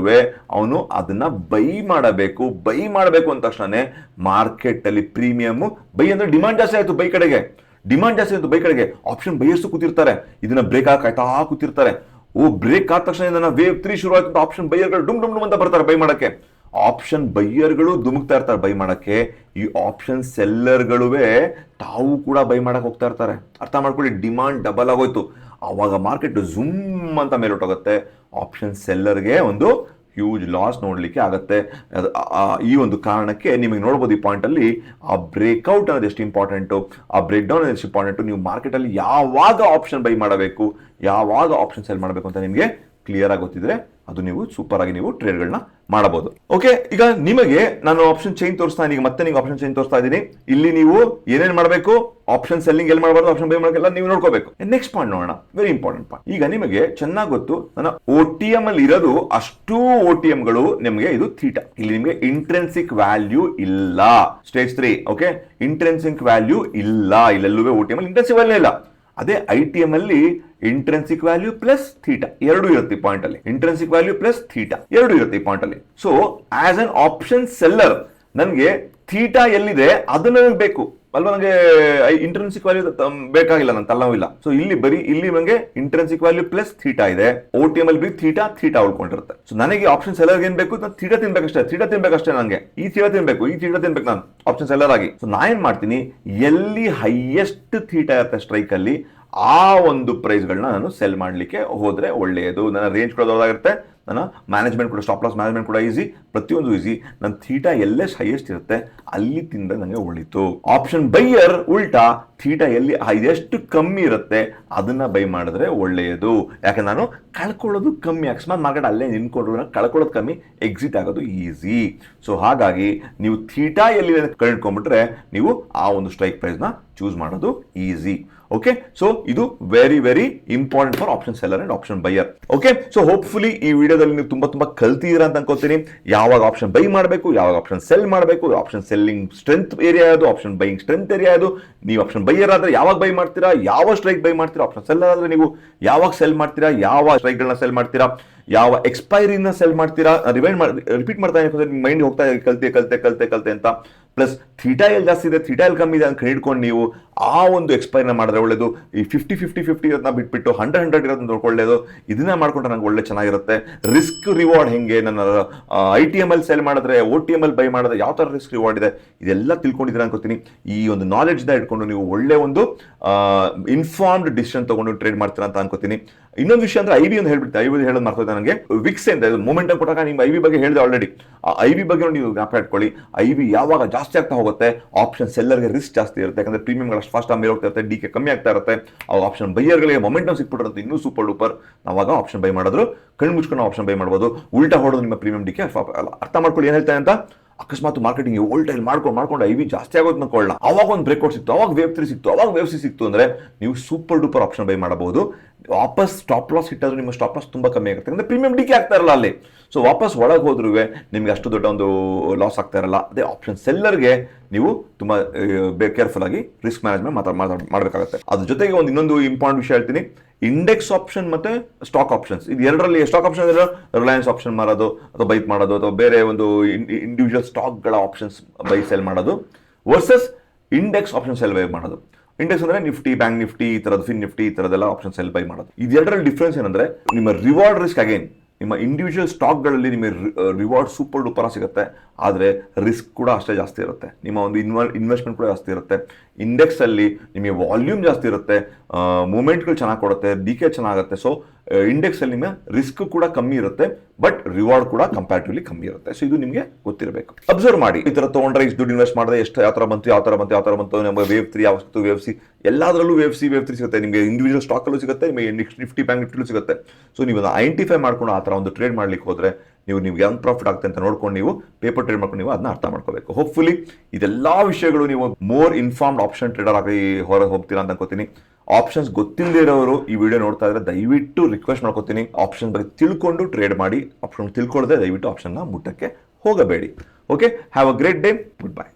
ಅವನು ಅದನ್ನ ಬೈ ಮಾಡಬೇಕು ಬೈ ಮಾಡಬೇಕು ಅಂದ ತಕ್ಷಣ ಮಾರ್ಕೆಟ್ ಅಲ್ಲಿ ಪ್ರೀಮಿಯಮ್ ಬೈ ಅಂದ್ರೆ ಡಿಮಾಂಡ್ ಜಾಸ್ತಿ ಆಯಿತು ಬೈ ಕಡೆಗೆ. ಡಿಮಾಂಡ್ ಜಾಸ್ತಿ ಆಯಿತು ಬೈ ಕಡೆಗೆ. ಆಪ್ಷನ್ ಬೈಯರ್ಸು ಕೂತಿರ್ತಾರೆ. ಇದನ್ನ ಬ್ರೇಕ್ ಹಾಕಾಯ್ತಾ ಕೂತಿರ್ತಾರೆ. ಓ ಬ್ರೇಕ್ ಆದ ತಕ್ಷಣ ವೇವ್ ತ್ರೀ ಶುರು ಆಯ್ತು ಆಪ್ಷನ್ ಬೈಯರ್ಗಳು ಡುಮ್ ಡುಮ್ ಡುಮ್ ಅಂತ ಬರ್ತಾರೆ ಬೈ ಮಾಡಕ್ಕೆ. ಆಪ್ಷನ್ ಬೈಯರ್ಗಳು ಧುಮುಕ್ತಾ ಇರ್ತಾರೆ ಬೈ ಮಾಡೋಕ್ಕೆ. ಈ ಆಪ್ಷನ್ ಸೆಲ್ಲರ್ಗಳುವೇ ತಾವು ಕೂಡ ಬೈ ಮಾಡೋಕೆ ಹೋಗ್ತಾ ಇರ್ತಾರೆ. ಅರ್ಥ ಮಾಡ್ಕೊಳ್ಳಿ ಡಿಮಾಂಡ್ ಡಬಲ್ ಆಗೋಯ್ತು. ಆವಾಗ ಮಾರ್ಕೆಟ್ ಝುಮ್ ಅಂತ ಮೇಲೊಟ್ಟೋಗುತ್ತೆ. ಆಪ್ಷನ್ ಸೆಲ್ಲರ್ಗೆ ಒಂದು ಹ್ಯೂಜ್ ಲಾಸ್ ನೋಡಲಿಕ್ಕೆ ಆಗುತ್ತೆ. ಈ ಒಂದು ಕಾರಣಕ್ಕೆ ನಿಮಗೆ ನೋಡ್ಬೋದು ಈ ಪಾಯಿಂಟಲ್ಲಿ ಆ ಬ್ರೇಕ್ಔಟ್ ಅನ್ನೋದು ಎಷ್ಟು ಇಂಪಾರ್ಟೆಂಟು ಆ ಬ್ರೇಕ್ ಡೌನ್ ಎಷ್ಟು ಇಂಪಾರ್ಟೆಂಟು ನೀವು ಮಾರ್ಕೆಟಲ್ಲಿ ಯಾವಾಗ ಆಪ್ಷನ್ ಬೈ ಮಾಡಬೇಕು, ಯಾವಾಗ ಆಪ್ಷನ್ ಸೆಲ್ ಮಾಡಬೇಕು ಅಂತ ನಿಮಗೆ ಕ್ಲಿಯರ್ ಆಗಿ ಗೊತ್ತಿದ್ರೆ ಅದು ನೀವು ಸೂಪರ್ ಆಗಿ ನೀವು ಟ್ರೇಡ್ಗಳನ್ನ ಮಾಡಬಹುದು ಓಕೆ ಈಗ ನಿಮಗೆ ನಾನು ಆಪ್ಷನ್ ಚೈನ್ ತೋರಿಸ್ತಾ ಈಗ ಮತ್ತೆ ನೀವು ಆಪ್ಷನ್ ಚೈನ್ ತೋರಿಸ್ತಾ ಇದ್ದೀನಿ ಇಲ್ಲಿ ನೀವು ಏನೇನ್ ಮಾಡಬೇಕು? ಆಪ್ಷನ್ ಸೆಲ್ಲಿಂಗ್ ಎಲ್ಲಿ ಮಾಡಬಾರ್ದು ಆಪ್ಷನ್ ಬೈ ಮಾಡಬೇಕೆಲ್ಲ ನೀವು ನೋಡ್ಕೋಬೇಕು. ನೆಕ್ಸ್ಟ್ ಪಾಯಿಂಟ್ ನೋಡೋಣ ವೆರಿ ಇಂಪಾರ್ಟೆಂಟ್ ಪಾಯಿಂಟ್ ಈಗ ನಿಮಗೆ ಚೆನ್ನಾಗಿ ಗೊತ್ತು, ನನ್ನ ಓ ಟಿ ಎಂ ಅಲ್ಲಿ ಇರೋದು ಅಷ್ಟು ಓ ಟಿ ಗಳು ನಿಮಗೆ ಇದು ಥೀಟಾ ಇಲ್ಲಿ ನಿಮಗೆ ಇಂಟ್ರೆನ್ಸಿಕ್ ವ್ಯಾಲ್ಯೂ ಇಲ್ಲ. Stage three okay intrinsic value ಇಲ್ಲ. ಇಲ್ಲೆಲ್ಲೂ ಓ ಟಿ ಎಂ ಅಲ್ಲಿ ಇಂಟ್ರೆನ್ಸಿಕ್ ವ್ಯಾಲ್ಯೂ ಇಲ್ಲ. ಅದೇ ಐ ಟಿ ಎಂ ಅಲ್ಲಿ ಇಂಟ್ರೆನ್ಸಿಕ್ ವ್ಯಾಲ್ಯೂ ಪ್ಲಸ್ ಥೀಟಾ ಎರಡು ಇರುತ್ತೆ ಪಾಯಿಂಟ್ ಅಲ್ಲಿ. ಇಂಟ್ರೆನ್ಸಿಕ್ ವ್ಯಾಲ್ಯೂ ಪ್ಲಸ್ ಥೀಟಾ ಎರಡು ಇರುತ್ತೆ ಈ ಪಾಯಿಂಟ್ ಅಲ್ಲಿ. So as an option seller ನನಗೆ ಥೀಟಾ ಎಲ್ಲಿದೆ, ಅದು ನನಗೆ ಬೇಕು. ಅಲ್ವಾ ನನಗೆ ಇಂಟ್ರೆನ್ಸಿಕ್ ವ್ಯಾಲ್ಯೂ ಬೇಕಾಗಿಲ್ಲ ನನ್ನ ತಲ್ಲವಿಲ್ಲ ಸೊ ಇಲ್ಲಿ ಬರೀ, ಇಲ್ಲಿ ನನಗೆ ಇಂಟ್ರೆನ್ಸಿಕ್ ವ್ಯಾಲ್ಯೂ ಪ್ಲಸ್ ಥೀಟಾ ಇದೆ. ಓ ಟಿ ಎಂ ಅಲ್ಲಿ ಬರೀ ಥೀಟಾ ಥೀಟಾ ಉಳ್ಕೊಂಡಿರುತ್ತೆ. ಸೊ ನನಗೆ ಆಪ್ಷನ್ ಸೆಲ್ಲರ್ ಏನ್ ಬೇಕು? ನಾನು ಥೀಟಾ ತಿನ್ಬೇಕಷ್ಟೇ ಥೀಟಾ ತಿನ್ಬೇಕಷ್ಟೇ ನನಗೆ ಈ ಥೀಟಾ ತಿನ್ಬೇಕು, ಈ ಥೀಟಾ ತಿನ್ಬೇಕು ನಾನು ಆಪ್ಷನ್ ಸೆಲ್ಲರ್ ಆಗಿ. ಸೊ ನಾ ಏನ್ ಮಾಡ್ತೀನಿ? ಎಲ್ಲಿ ಹೈಯೆಸ್ಟ್ ಥೀಟಾ ಇರುತ್ತೆ ಸ್ಟ್ರೈಕ್ ಅಲ್ಲಿ ಆ ಒಂದು ಪ್ರೈಸ್ಗಳನ್ನ ನಾನು ಸೆಲ್ ಮಾಡಲಿಕ್ಕೆ ಹೋದ್ರೆ ಒಳ್ಳೆಯದು. ನನ್ನ ರೇಂಜ್ ಕೂಡ ದೊಡ್ಡದಾಗಿರುತ್ತೆ. ನನ್ನ ಮ್ಯಾನೇಜ್ಮೆಂಟ್ ಕೂಡ ಸ್ಟಾಪ್ ಲಾಸ್ ಮ್ಯಾನೇಜ್ಮೆಂಟ್ ಕೂಡ ಈಸಿ ಪ್ರತಿಯೊಂದು ಈಸಿ ನನ್ನ ಥೀಟಾ ಎಲ್ಲೆಸ್ ಹೈಯೆಸ್ಟ್ ಇರುತ್ತೆ. ಅಲ್ಲಿ ತಿಂದ ನನಗೆ ಒಳಿತು ಆಪ್ಷನ್ ಬೈಯರ್ ಉಲ್ಟಾ ಥೀಟಾ ಎಲ್ಲಿ ಎಷ್ಟು ಕಮ್ಮಿ ಇರುತ್ತೆ, ಅದನ್ನ ಬೈ ಮಾಡಿದ್ರೆ ಒಳ್ಳೆಯದು. ಯಾಕೆ ನಾನು ಕಳ್ಕೊಳ್ಳೋದು ಕಮ್ಮಿ, ಅಕಸ್ಮಾತ್ ಮಾರ್ಕೆಟ್ ಅಲ್ಲೇ ನಿಂತ್ಕೊಂಡ್ರು ಕಳ್ಕೊಳ್ಳೋದು ಕಮ್ಮಿ ಎಕ್ಸಿಟ್ ಆಗೋದು ಈಸಿ ಸೊ ಹಾಗಾಗಿ ನೀವು ಥೀಟಾ ಎಲ್ಲಿ ಕಳ್ಕೊಂಡ್ಬಿಟ್ರೆ, ನೀವು ಆ ಒಂದು ಸ್ಟ್ರೈಕ್ ಪ್ರೈಸ್ನ ಚೂಸ್ ಮಾಡೋದು ಈಸಿ ಓಕೆ ಸೊ ಇದು very very important for option seller and option buyer okay so hopefully ಈ ವಿಡಿಯೋದಲ್ಲಿ ನೀವು ತುಂಬಾ ತುಂಬಾ ಕಲ್ತಿದ್ದೀರಾ ಅಂತ ಅನ್ಕೋತೀನಿ. ಯಾವಾಗ ಆಪ್ಷನ್ ಬೈ ಮಾಡಬೇಕು, ಯಾವಾಗ ಆಪ್ಷನ್ ಸೆಲ್ ಮಾಡಬೇಕು ಆಪ್ಷನ್ ಸೆಲ್ಲಿಂಗ್ ಸ್ಟ್ರೆಂತ್ ಏರಿಯಾ ಯಾವುದು ಆಪ್ಷನ್ ಬೈಯಿಂಗ್ ಸ್ಟ್ರೆಂತ್ ಏರಿಯಾ ಯಾವುದು, ನೀವು ಆಪ್ಷನ್ ಬೈಯರ್ ಆದ್ರೆ ಯಾವಾಗ ಬೈ ಮಾಡ್ತೀರಾ? ಯಾವ ಸ್ಟ್ರೈಕ್ ಬೈ ಮಾಡ್ತೀರಾ? ಆಪ್ಷನ್ ಸೆಲ್ಲರ್ ಆದ್ರೆ ನೀವು ಯಾವಾಗ ಸೆಲ್ ಮಾಡ್ತೀರಾ? ಯಾವ ಸ್ಟ್ರೈಕ್ಗಳನ್ನ ಸೆಲ್ ಮಾಡ್ತೀರಾ? ಯಾವ ಎಕ್ಸ್ಪೈರಿನ ಸೆಲ್ ಮಾಡ್ತೀರಾ? ರಿವೈಂಡ್ ಮಾಡಿ ರಿಪೀಟ್ ಮಾಡ್ತಾ ನಿಮ್ಮ ಮೈಂಡ್ ಹೋಗ್ತಾ ಇದೆ, ಕಲ್ತೆ ಕಲ್ತೆ ಕಲ್ತೆ ಕಲ್ತೆ ಅಂತ. ಪ್ಲಸ್ ಥೀಟಾ ಎಲ್ ಜಾಸ್ತಿ ಇದೆ ಥೀಟಾ ಎಲ್ ಕಮ್ಮಿ ಇದೆ ಅಂತ ಹಿಡ್ಕೊಂಡು ನೀವು ಆ ಒಂದು ಎಕ್ಸ್ಪೈರ್ನ ಮಾಡಿದ್ರೆ ಒಳ್ಳೇದು. ಈ ಫಿಫ್ಟಿ ಫಿಫ್ಟಿ ಫಿಫ್ಟಿ ಇರೋದನ್ನ ಬಿಟ್ಬಿಟ್ಟು ಹಂಡ್ರೆಡ್ ಹಂಡ್ರೆಡ್ ಇರೋದನ್ನ ನೋಡ್ಕೊಳ್ಳೋದು ಇದನ್ನ ಮಾಡ್ಕೊಂಡ್ರೆ ನಂಗೆ ಒಳ್ಳೆ ಚೆನ್ನಾಗಿರುತ್ತೆ. ರಿಸ್ಕ್ ರಿವಾರ್ಡ್ ಹೆಂಗೆ? ನನ್ನ I T M L sell ಮಾಡಿದ್ರೆ O T M L buy ಮಾಡಿದ್ರೆ ಯಾವ ಥರ ರಿಸ್ಕ್ ರಿವಾರ್ಡ್ ಇದೆ? ಇದೆಲ್ಲ ತಿಳ್ಕೊಂಡಿದ್ದೀರಾ ಅನ್ಕೋತೀನಿ. ಈ ಒಂದು ನಾಲೆಡ್ಜ್ನ ಇಟ್ಕೊಂಡು ನೀವು ಒಳ್ಳೆ ಒಂದು ಇನ್ಫಾರ್ಮ್ಡ್ ಡಿಸಿಷನ್ ತೊಗೊಂಡು ಟ್ರೇಡ್ ಮಾಡ್ತೀರಾ ಅಂತ ಅನ್ಕೋತೀನಿ. ಇನ್ನೊಂದು ವಿಷಯ ಅಂದ್ರೆ ಐ ಬಿ ಒಂದು ಹೇಳ್ಬಿಟ್ಟು ಐ ಬಿ ಹೇಳೋದು ಮಾಡ್ತಾ ನನಗೆ? ವಿಕ್ಸ್ ಅಂತ ಮೂಮೆಂಟ್ ಕೊಟ್ಟಾಗ ನಿಮ್ಮ ಐ ಬಿ ಬಗ್ಗೆ ಹೇಳಿದೆ ಆಲ್ರೆಡಿ ಐ ಬಿ ಬಗ್ಗೆ ನೀವು ಜ್ಞಾಪಕ ಇಟ್ಕೊಳ್ಳಿ. ಐ ಬಿ ಯಾವಾಗ ಜಾಸ್ತಿ ಆಗ್ತಾ ಹೋಗುತ್ತೆ. ಆಪ್ಷನ್ ಸೆಲ್ಲರ್ಗೆ ರಿಸ್ಕ್ ಜಾಸ್ತಿ ಇರುತ್ತೆ. ಯಾಕಂದ್ರೆ ಪ್ರೀಮಿಯಂಗಳು ಅಷ್ಟು ಫಾಸ್ಟ್ ಆಗಿ ಹೋಗ್ತಾ ಇರುತ್ತೆ ಡಿ ಕೆ ಕಮ್ಮಿ ಆಗ್ತಾ ಇರುತ್ತೆ. ಆ ಆಪ್ಷನ್ ಬೈಯರ್ಗಳಿಗೆ ಮೊಮೆಂಟಮ್ ಸಿಕ್ಬಿಟ್ಟಿರುತ್ತೆ, ಇನ್ನೂ ಸೂಪರ್ ಡೂಪರ್ ನಾವಾಗ ಆಪ್ಷನ್ ಬೈ ಮಾಡಿದ್ರು, ಕಣ್ಣು ಮುಚ್ಕೊಂಡು ಆಪ್ಷನ್ ಬೈ ಮಾಡ್ಬೋದು. ಉಲ್ಟಾ ಹೊಡೋದು ನಿಮ್ಮ ಪ್ರೀಮಿಯಂ ಡಿ ಕೆ ಅರ್ಥ ಮಾಡ್ಕೊಳ್ಳಿ ಏನು ಹೇಳ್ತಾರೆ ಅಂತ? ಅಕಸ್ಮಾತ್ ಮಾರ್ಕೆಟಿಂಗ್ ಓಲ್ಟೈಲ್ ಮಾಡ್ಕೊಂಡು ಮಾಡ್ಕೊಂಡು ಐ ವಿ ಜಾಸ್ತಿ ಆಗೋದು ಅನ್ಕೊಳ್ಳೋಣ ಅವಾಗ ಒಂದು ಬ್ರೇಕ್ಔಟ್ ಸಿಕ್ತು, ಅವಾಗ ವೇವ್ ತ್ರೀ ಸಿಕ್ತು, ಅವಾಗ ವೇವ್ ಸಿ ಸಿಕ್ತು ಅಂದ್ರೆ ನೀವು ಸೂಪರ್ ಡೂಪರ್ ಆಪ್ಷನ್ ಬೈ ಮಾಡಬಹುದು. ವಾಪಸ್ ಸ್ಟಾಪ್ ಲಾಸ್ ಇಟ್ಟಾದ್ರೂ ನಿಮ್ಮ ಸ್ಟಾಪ್ ಲಾಸ್ ತುಂಬಾ ಕಮ್ಮಿ ಆಗುತ್ತೆ. ಅಂದ್ರೆ ಪ್ರೀಮಿಯಂ ಡಿಕೆ ಆಗ್ತಾ ಇರಲ್ಲ ಅಲ್ಲಿ. ಸೊ ವಾಪಸ್ ಒಳಗೆ ಹೋದ್ರೂ ನಿಮ್ಗೆ ಅಷ್ಟು ದೊಡ್ಡ ಒಂದು ಲಾಸ್ ಆಗ್ತಾ ಇರಲ್ಲ. ಅದೇ ಆಪ್ಷನ್ ಸೆಲ್ಲರ್ಗೆ ನೀವು ತುಂಬಾ ಕೇರ್ಫುಲ್ ಆಗಿ ರಿಸ್ಕ್ ಮ್ಯಾನೇಜ್ಮೆಂಟ್ ಮಾತಾ ಮಾಡಬೇಕಾಗುತ್ತೆ. ಅದ್ರ ಜೊತೆಗೆ ಒಂದು ಇನ್ನೊಂದು ಇಂಪಾರ್ಟೆಂಟ್ ವಿಷಯ ಹೇಳ್ತೀನಿ. ಇಂಡೆಕ್ಸ್ ಆಪ್ಷನ್ ಮತ್ತೆ ಸ್ಟಾಕ್ ಆಪ್ಷನ್ಸ್ ಇದು ಎರಡರಲ್ಲಿ ಸ್ಟಾಕ್ ಆಪ್ಷನ್ ಅಂದ್ರೆ ರಿಲಯನ್ಸ್ ಆಪ್ಷನ್ ಮಾಡೋದು ಅಥವಾ ಬೈಕ್ ಮಾಡೋದು, ಅಥವಾ ಬೇರೆ ಒಂದು ಇಂಡಿವಿಜುವಲ್ ಸ್ಟಾಕ್ಗಳ ಆಪ್ಷನ್ಸ್ ಬೈ ಸೆಲ್ ಮಾಡೋದು versus index option sell buy ಮಾಡೋದು. ಇಂಡೆಕ್ಸ್ ಅಂದ್ರೆ ನಿಫ್ಟಿ ಬ್ಯಾಂಕ್ ನಿಫ್ಟಿ, ಈ ತರದ ಫಿನ್ ನಿಫ್ಟಿ, ಈ ತರದೆಲ್ಲ ಆಪ್ಷನ್ ಸೆಲ್ ಬೈ ಮಾಡೋದು. ಇದೆರಡರಲ್ಲಿ ಡಿಫ್ರೆನ್ಸ್ ಏನಂದ್ರೆ ನಿಮ್ಮ ರಿವಾರ್ಡ್ ರಿಸ್ಕ್ ಅಗೇನ್ ನಿಮ್ಮ ಇಂಡಿವಿಜುವಲ್ ಸ್ಟಾಕ್ಗಳಲ್ಲಿ ನಿಮಗೆ ರಿವಾರ್ಡ್ ಸೂಪರ್ ಡೂಪರ ಸಿಗುತ್ತೆ. ಆದರೆ ರಿಸ್ಕ್ ಕೂಡ ಅಷ್ಟೇ ಜಾಸ್ತಿ ಇರುತ್ತೆ. ನಿಮ್ಮ ಒಂದು ಇನ್ವಾಲ್ ಇನ್ವೆಸ್ಟ್ಮೆಂಟ್ ಕೂಡ ಜಾಸ್ತಿ ಇರುತ್ತೆ. ಇಂಡೆಕ್ಸಲ್ಲಿ ನಿಮಗೆ ವಾಲ್ಯೂಮ್ ಜಾಸ್ತಿ ಇರುತ್ತೆ. ಮೂಮೆಂಟ್ಗಳು ಚೆನ್ನಾಗಿ ಕೊಡುತ್ತೆ. ಡಿ ಕೆ ಚೆನ್ನಾಗುತ್ತೆ. ಸೊ ಇಂಡೆಕ್ಸ್ ಅಲ್ಲಿ ರಿಸ್ಕ್ ಕೂಡ ಕಮ್ಮಿ ಇರುತ್ತೆ ಬಟ್ ರಿವಾರ್ಡ್ ಕೂಡ ಕಂಪ್ಯಾರಿಟಿವ್ಲಿ ಕಮ್ಮಿ ಇರುತ್ತೆ. ಸೊ ಇದು ನಿಮಗೆ ಗೊತ್ತಿರಬೇಕು. ಅಬ್ಸರ್ವ್ ಮಾಡಿ. ಈ ತರ ತಗೊಂಡ್ರೆ ಇಷ್ಟು ದುಡ್ಡು ಇನ್ವೆಸ್ಟ್ ಮಾಡಿದ್ರೆ ಎಷ್ಟು, ಯಾವ ತರ ಬಂತು, ಯಾವ ತರ ಬಂತು, ಯಾವ ತರ ಬಂತು ನಮ್ಮ ವೇವ್ ತ್ರೀ ಯಾವ ವೇವ್ ಸಿ ಎಲ್ಲದರಲ್ಲೂ ವೇವ್ ಸಿ ವೇವ್ ತ್ರೀ ಸಿಗುತ್ತೆ. ನಿಮಗೆ ಇಂಡಿವಿಜುವಲ್ ಸ್ಟಾಕ್ ಅಲ್ಲೂ ಸಿಗುತ್ತೆ, ನಿಮಗೆ ನಿಫ್ಟಿ ಬ್ಯಾಂಕ್ ನಿಫ್ಟಿಲೂ ಸಿಗುತ್ತೆ. ಸೊ ನೀವು ಐಡೆಂಟಿಫೈ ಮಾಡ್ಕೊಂಡು ಆ ತರ ಒಂದು ಟ್ರೇಡ್ ಮಾಡ್ಲಿಕ್ಕೆ ಹೋದ್ರೆ ನೀವು ನಿಮ್ಗೆ ಹೆಂಗ್ ಪ್ರಾಫಿಟ್ ಆಗುತ್ತೆ ಅಂತ ನೋಡ್ಕೊಂಡು ನೀವು ಪೇಪರ್ ಟ್ರೇಡ್ ಮಾಡ್ಕೊಂಡು ನೀವು ಅದನ್ನ ಅರ್ಥ ಮಾಡ್ಕೋಬೇಕು. ಹೋಪ್ಫುಲಿ ಇದೆಲ್ಲಾ ವಿಷಯಗಳು ನೀವು ಮೋರ್ ಇನ್ಫಾರ್ಮ್ಡ್ ಆಪ್ಷನ್ ಟ್ರೇಡರ್ ಆಗಿ ಹೊರಗೆ ಹೋಗ್ತೀರಾ ಅಂತ ಅನ್ಕೋತೀನಿ. ಆಪ್ಷನ್ಸ್ ಗೊತ್ತಿಲ್ಲದೆ ಇರೋರು ಈ ವಿಡಿಯೋ ನೋಡ್ತಾ ಇದ್ರೆ ದಯವಿಟ್ಟು ರಿಕ್ವೆಸ್ಟ್ ಮಾಡ್ಕೋತೀನಿ. ಆಪ್ಷನ್ ಬಗ್ಗೆ ತಿಳ್ಕೊಂಡು ಟ್ರೇಡ್ ಮಾಡಿ ಆಪ್ಷನ್ ತಿಳ್ಕೊಳ್ಳದೆ ದಯವಿಟ್ಟು ಆಪ್ಷನ್ನ ಮುಟ್ಟಕ್ಕೆ ಹೋಗಬೇಡಿ. Okay have a great day goodbye